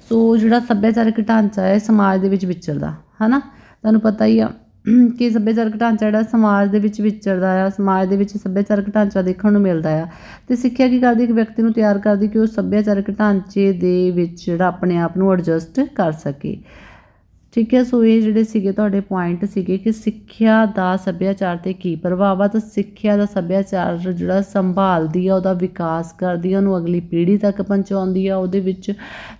ਸੋ ਜਿਹੜਾ ਸੱਭਿਆਚਾਰਕ ਢਾਂਚਾ ਹੈ ਸਮਾਜ ਦੇ ਵਿੱਚ ਵਿਚਰਦਾ ਹਨਾ? ਤੁਹਾਨੂੰ ਪਤਾ ਹੀ ਆ ਕਿ ਸੱਭਿਆਚਾਰਕ ਢਾਂਚਾ ਜਿਹੜਾ ਸਮਾਜ ਦੇ ਵਿੱਚ ਵਿਚਰਦਾ ਆ ਸਮਾਜ ਦੇ ਵਿੱਚ ਸੱਭਿਆਚਾਰਕ ਢਾਂਚਾ ਦੇਖਣ ਨੂੰ ਮਿਲਦਾ ਆ। ਤੇ ਸਿੱਖਿਆ ਕੀ ਕਰਦੀ? ਇੱਕ ਵਿਅਕਤੀ ਨੂੰ ਤਿਆਰ ਕਰਦੀ ਕਿ ਉਹ ਸੱਭਿਆਚਾਰਕ ਢਾਂਚੇ ਦੇ ਵਿੱਚ ਜਿਹੜਾ ਆਪਣੇ ਆਪ ਨੂੰ ਐਡਜਸਟ ਕਰ ਸਕੇ। ਠੀਕ ਹੈ, ਸੋ ਇਹ ਜਿਹੜੇ ਸੀਗੇ ਤੁਹਾਡੇ ਪੁਆਇੰਟ ਸੀਗੇ ਕਿ ਸਿੱਖਿਆ ਦਾ ਸੱਭਿਆਚਾਰ ਤੇ ਕੀ ਪ੍ਰਭਾਵ ਆ, ਤਾਂ ਸਿੱਖਿਆ ਦਾ ਸੱਭਿਆਚਾਰ ਜਿਹੜਾ ਸੰਭਾਲਦੀ ਆ, ਉਹਦਾ ਵਿਕਾਸ ਕਰਦੀ ਆ, ਉਹਨੂੰ ਅਗਲੀ ਪੀੜ੍ਹੀ ਤੱਕ ਪਹੁੰਚਾਉਂਦੀ ਆ, ਉਹਦੇ ਵਿੱਚ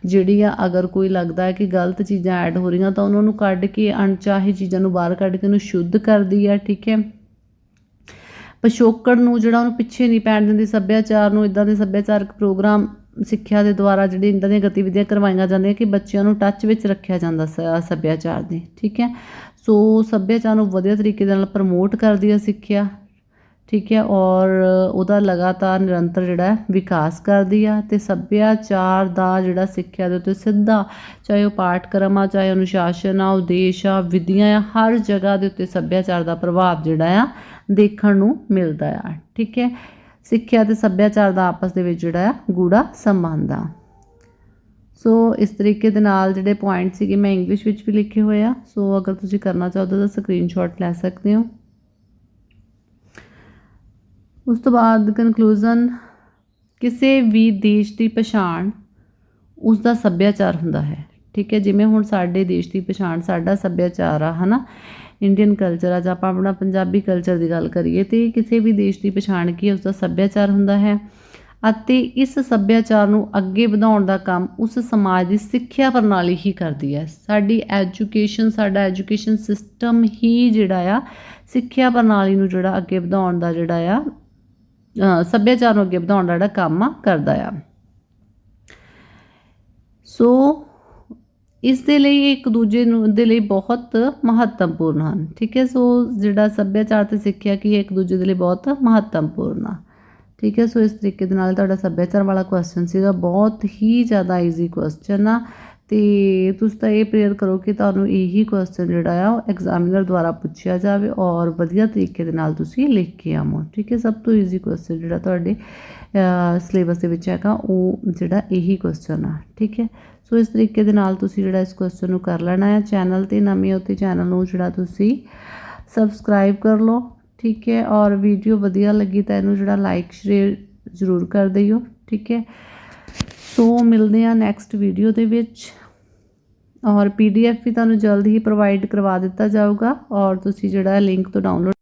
ਜਿਹੜੀ ਆ, ਅਗਰ ਕੋਈ ਲੱਗਦਾ ਹੈ ਕਿ ਗਲਤ ਚੀਜ਼ਾਂ ਐਡ ਹੋ ਰਹੀਆਂ, ਤਾਂ ਉਹਨਾਂ ਨੂੰ ਕੱਢ ਕੇ, ਅਣਚਾਹੀ ਚੀਜ਼ਾਂ ਨੂੰ ਬਾਹਰ ਕੱਢ ਕੇ ਉਹਨੂੰ ਸ਼ੁੱਧ ਕਰਦੀ ਆ, ਠੀਕ ਹੈ। ਪਿਛੋਕੜ ਨੂੰ, ਜਿਹੜਾ ਉਹਨੂੰ ਪਿੱਛੇ ਨਹੀਂ ਪੈਣ ਦਿੰਦੀ, ਸੱਭਿਆਚਾਰ ਨੂੰ ਇਦਾਂ ਦੇ ਸੱਭਿਆਚਾਰਕ ਪ੍ਰੋਗਰਾਮ ਸਿੱਖਿਆ ਦੇ ਦੁਆਰਾ ਜਿਹੜੀ ਇਦਾਂ ਦੀਆਂ ਗਤੀਵਿਧੀਆਂ ਕਰਵਾਈਆਂ ਜਾਂਦੀਆਂ ਕਿ ਬੱਚਿਆਂ ਨੂੰ ਟੱਚ ਵਿੱਚ ਰੱਖਿਆ ਜਾਂਦਾ ਸ- ਸੱਭਿਆਚਾਰ ਦੇ, ਠੀਕ ਹੈ? ਸੋ ਸੱਭਿਆਚਾਰ ਨੂੰ ਵਧੀਆ ਤਰੀਕੇ ਦੇ ਨਾਲ ਪ੍ਰਮੋਟ ਕਰਦੀ ਹੈ ਸਿੱਖਿਆ, ਠੀਕ ਹੈ? ਔਰ ਉਹਦਾ ਲਗਾਤਾਰ ਨਿਰੰਤਰ ਜਿਹੜਾ ਵਿਕਾਸ ਕਰਦੀ ਆ ਤੇ ਸੱਭਿਆਚਾਰ ਦਾ ਜਿਹੜਾ ਸਿੱਖਿਆ ਦੇ ਉੱਤੇ ਸਿੱਧਾ ਚਾਹੇ ਉਹ ਪਾਠਕ੍ਰਮ ਆ, ਚਾਹੇ ਅਨੁਸ਼ਾਸਨ ਆ, ਉਦੇਸ਼ ਆ, ਵਿਧੀਆਂ ਆ, ਹਰ ਜਗ੍ਹਾ ਦੇ ਉੱਤੇ ਸੱਭਿਆਚਾਰ ਦਾ ਪ੍ਰਭਾਵ ਜਿਹੜਾ ਆ ਦੇਖਣ ਨੂੰ ਮਿਲਦਾ ਆ। ਠੀਕ ਹੈ? ਸਿੱਖਿਆ ਤੇ ਸੱਭਿਆਚਾਰ ਦਾ ਆਪਸ ਦੇ ਵਿੱਚ ਜਿਹੜਾ ਆ, ਗੂੜਾ ਸੰਬੰਧ ਆ। ਸੋ ਇਸ ਤਰੀਕੇ ਦੇ ਨਾਲ ਜਿਹੜੇ ਪੁਆਇੰਟ ਸੀਗੇ ਮੈਂ ਇੰਗਲਿਸ਼ ਵਿੱਚ ਵੀ ਲਿਖੇ ਹੋਏ ਆ। ਸੋ ਅਗਰ ਤੁਸੀਂ ਕਰਨਾ ਚਾਹੋ ਤਾਂ ਸਕਰੀਨਸ਼ਾਟ ਲੈ ਸਕਦੇ ਹੋ। ਉਸ ਤੋਂ ਬਾਅਦ ਕਨਕਲੂਜਨ ਕਿਸੇ ਵੀ ਦੇਸ਼ ਦੀ ਪਛਾਣ ਉਸ ਦਾ ਸੱਭਿਆਚਾਰ ਹੁੰਦਾ ਹੈ। ਠੀਕ ਹੈ? ਜਿਵੇਂ ਹੁਣ ਸਾਡੇ ਦੇਸ਼ ਦੀ ਪਛਾਣ, ਸਾਡਾ ਸੱਭਿਆਚਾਰ ਆ, ਹਨਾ? ਇੰਡੀਅਨ ਕਲਚਰ ਆ ਜਾਂ ਆਪਾਂ ਆਪਣਾ ਪੰਜਾਬੀ ਕਲਚਰ ਦੀ ਗੱਲ ਕਰੀਏ, ਤੇ ਕਿਸੇ ਵੀ ਦੇਸ਼ ਦੀ ਪਛਾਣ ਕੀ ਹੈ ਉਸ ਦਾ ਸੱਭਿਆਚਾਰ ਹੁੰਦਾ ਹੈ ਅਤੇ ਇਸ ਸੱਭਿਆਚਾਰ ਨੂੰ ਅੱਗੇ ਵਧਾਉਣ ਦਾ ਕੰਮ ਉਸ ਸਮਾਜ ਦੀ ਸਿੱਖਿਆ ਪ੍ਰਣਾਲੀ ਹੀ ਕਰਦੀ ਹੈ। ਸਾਡੀ ਐਜੂਕੇਸ਼ਨ ਸਾਡਾ ਐਜੂਕੇਸ਼ਨ ਸਿਸਟਮ ਹੀ ਜਿਹੜਾ ਆ, ਸਿੱਖਿਆ ਪ੍ਰਣਾਲੀ ਨੂੰ ਜਿਹੜਾ ਅੱਗੇ ਵਧਾਉਣ ਦਾ ਜਿਹੜਾ ਆ ਸੱਭਿਆਚਾਰ ਨੂੰ ਅੱਗੇ ਵਧਾਉਣ ਦਾ ਜਿਹੜਾ ਕੰਮ ਆ, ਕਰਦਾ ਆ। ਸੋ ਇਸ ਦੇ ਲਈ ਇਹ ਇੱਕ ਦੂਜੇ ਨੂੰ, ਦੇ ਲਈ ਬਹੁਤ ਮਹੱਤਵਪੂਰਨ ਹਨ, ਠੀਕ ਹੈ? ਸੋ ਜਿਹੜਾ ਸੱਭਿਆਚਾਰ ਤੇ ਸਿੱਖਿਆ ਕੀ ਹੈ, ਇੱਕ ਦੂਜੇ ਦੇ ਲਈ ਬਹੁਤ ਮਹੱਤਵਪੂਰਨ ਆ, ਠੀਕ ਹੈ? ਸੋ ਇਸ ਤਰੀਕੇ ਦੇ ਨਾਲ ਤੁਹਾਡਾ ਸੱਭਿਆਚਾਰ ਵਾਲਾ ਕੁਐਸਚਨ ਸੀਗਾ, ਬਹੁਤ ਹੀ ਜ਼ਿਆਦਾ ਈਜ਼ੀ ਕੁਐਸਚਨ ਆ। ਤੇ ਤੁਸੀਂ ਤਾਂ ਇਹ ਪ੍ਰੇਅਰ ਕਰੋ ਕਿ ਤੁਹਾਨੂੰ ਇਹੀ ਕੁਐਸਚਨ ਜਿਹੜਾ ਆ ਉਹ ਐਗਜ਼ਾਮੀਨਰ ਦੁਆਰਾ ਪੁੱਛਿਆ ਜਾਵੇ ਔਰ ਵਧੀਆ ਤਰੀਕੇ ਦੇ ਨਾਲ ਤੁਸੀਂ ਲਿਖ ਕੇ ਆਵੋ, ਠੀਕ ਹੈ? ਸਭ ਤੋਂ ਈਜ਼ੀ ਕੁਐਸਚਨ ਜਿਹੜਾ ਤੁਹਾਡੇ ਸਿਲੇਬਸ ਦੇ ਵਿੱਚ ਹੈਗਾ, ਉਹ ਜਿਹੜਾ ਇਹੀ ਕੁਐਸਚਨ ਆ, ਠੀਕ ਹੈ? ਸੋ ਇਸ ਤਰੀਕੇ ਦੇ ਨਾਲ ਤੁਸੀਂ ਜਿਹੜਾ ਇਸ ਕੁਐਸਚਨ ਨੂੰ ਕਰ ਲੈਣਾ ਹੈ ਚੈਨਲ ਤੇ ਨਵੇਂ ਹੋ ਤੇ ਚੈਨਲ ਨੂੰ ਜਿਹੜਾ ਤੁਸੀਂ ਸਬਸਕ੍ਰਾਈਬ ਕਰ ਲਓ, ਠੀਕ ਹੈ? ਔਰ ਵੀਡੀਓ ਵਧੀਆ ਲੱਗੀ ਤਾਂ ਇਹਨੂੰ ਜਿਹੜਾ ਲਾਈਕ ਸ਼ੇਅਰ ਜ਼ਰੂਰ ਕਰ ਦਿਓ, ਠੀਕ ਹੈ? ਸੋ ਮਿਲਦੇ ਆ ਨੈਕਸਟ ਵੀਡੀਓ ਦੇ ਵਿੱਚ। ਔਰ ਪੀਡੀਐਫ ਵੀ ਤੁਹਾਨੂੰ ਜਲਦ ਹੀ ਪ੍ਰੋਵਾਈਡ ਕਰਵਾ ਦਿੱਤਾ ਜਾਊਗਾ। ਔਰ ਤੁਸੀਂ ਜਿਹੜਾ ਲਿੰਕ ਤੋਂ ਡਾਊਨਲੋਡ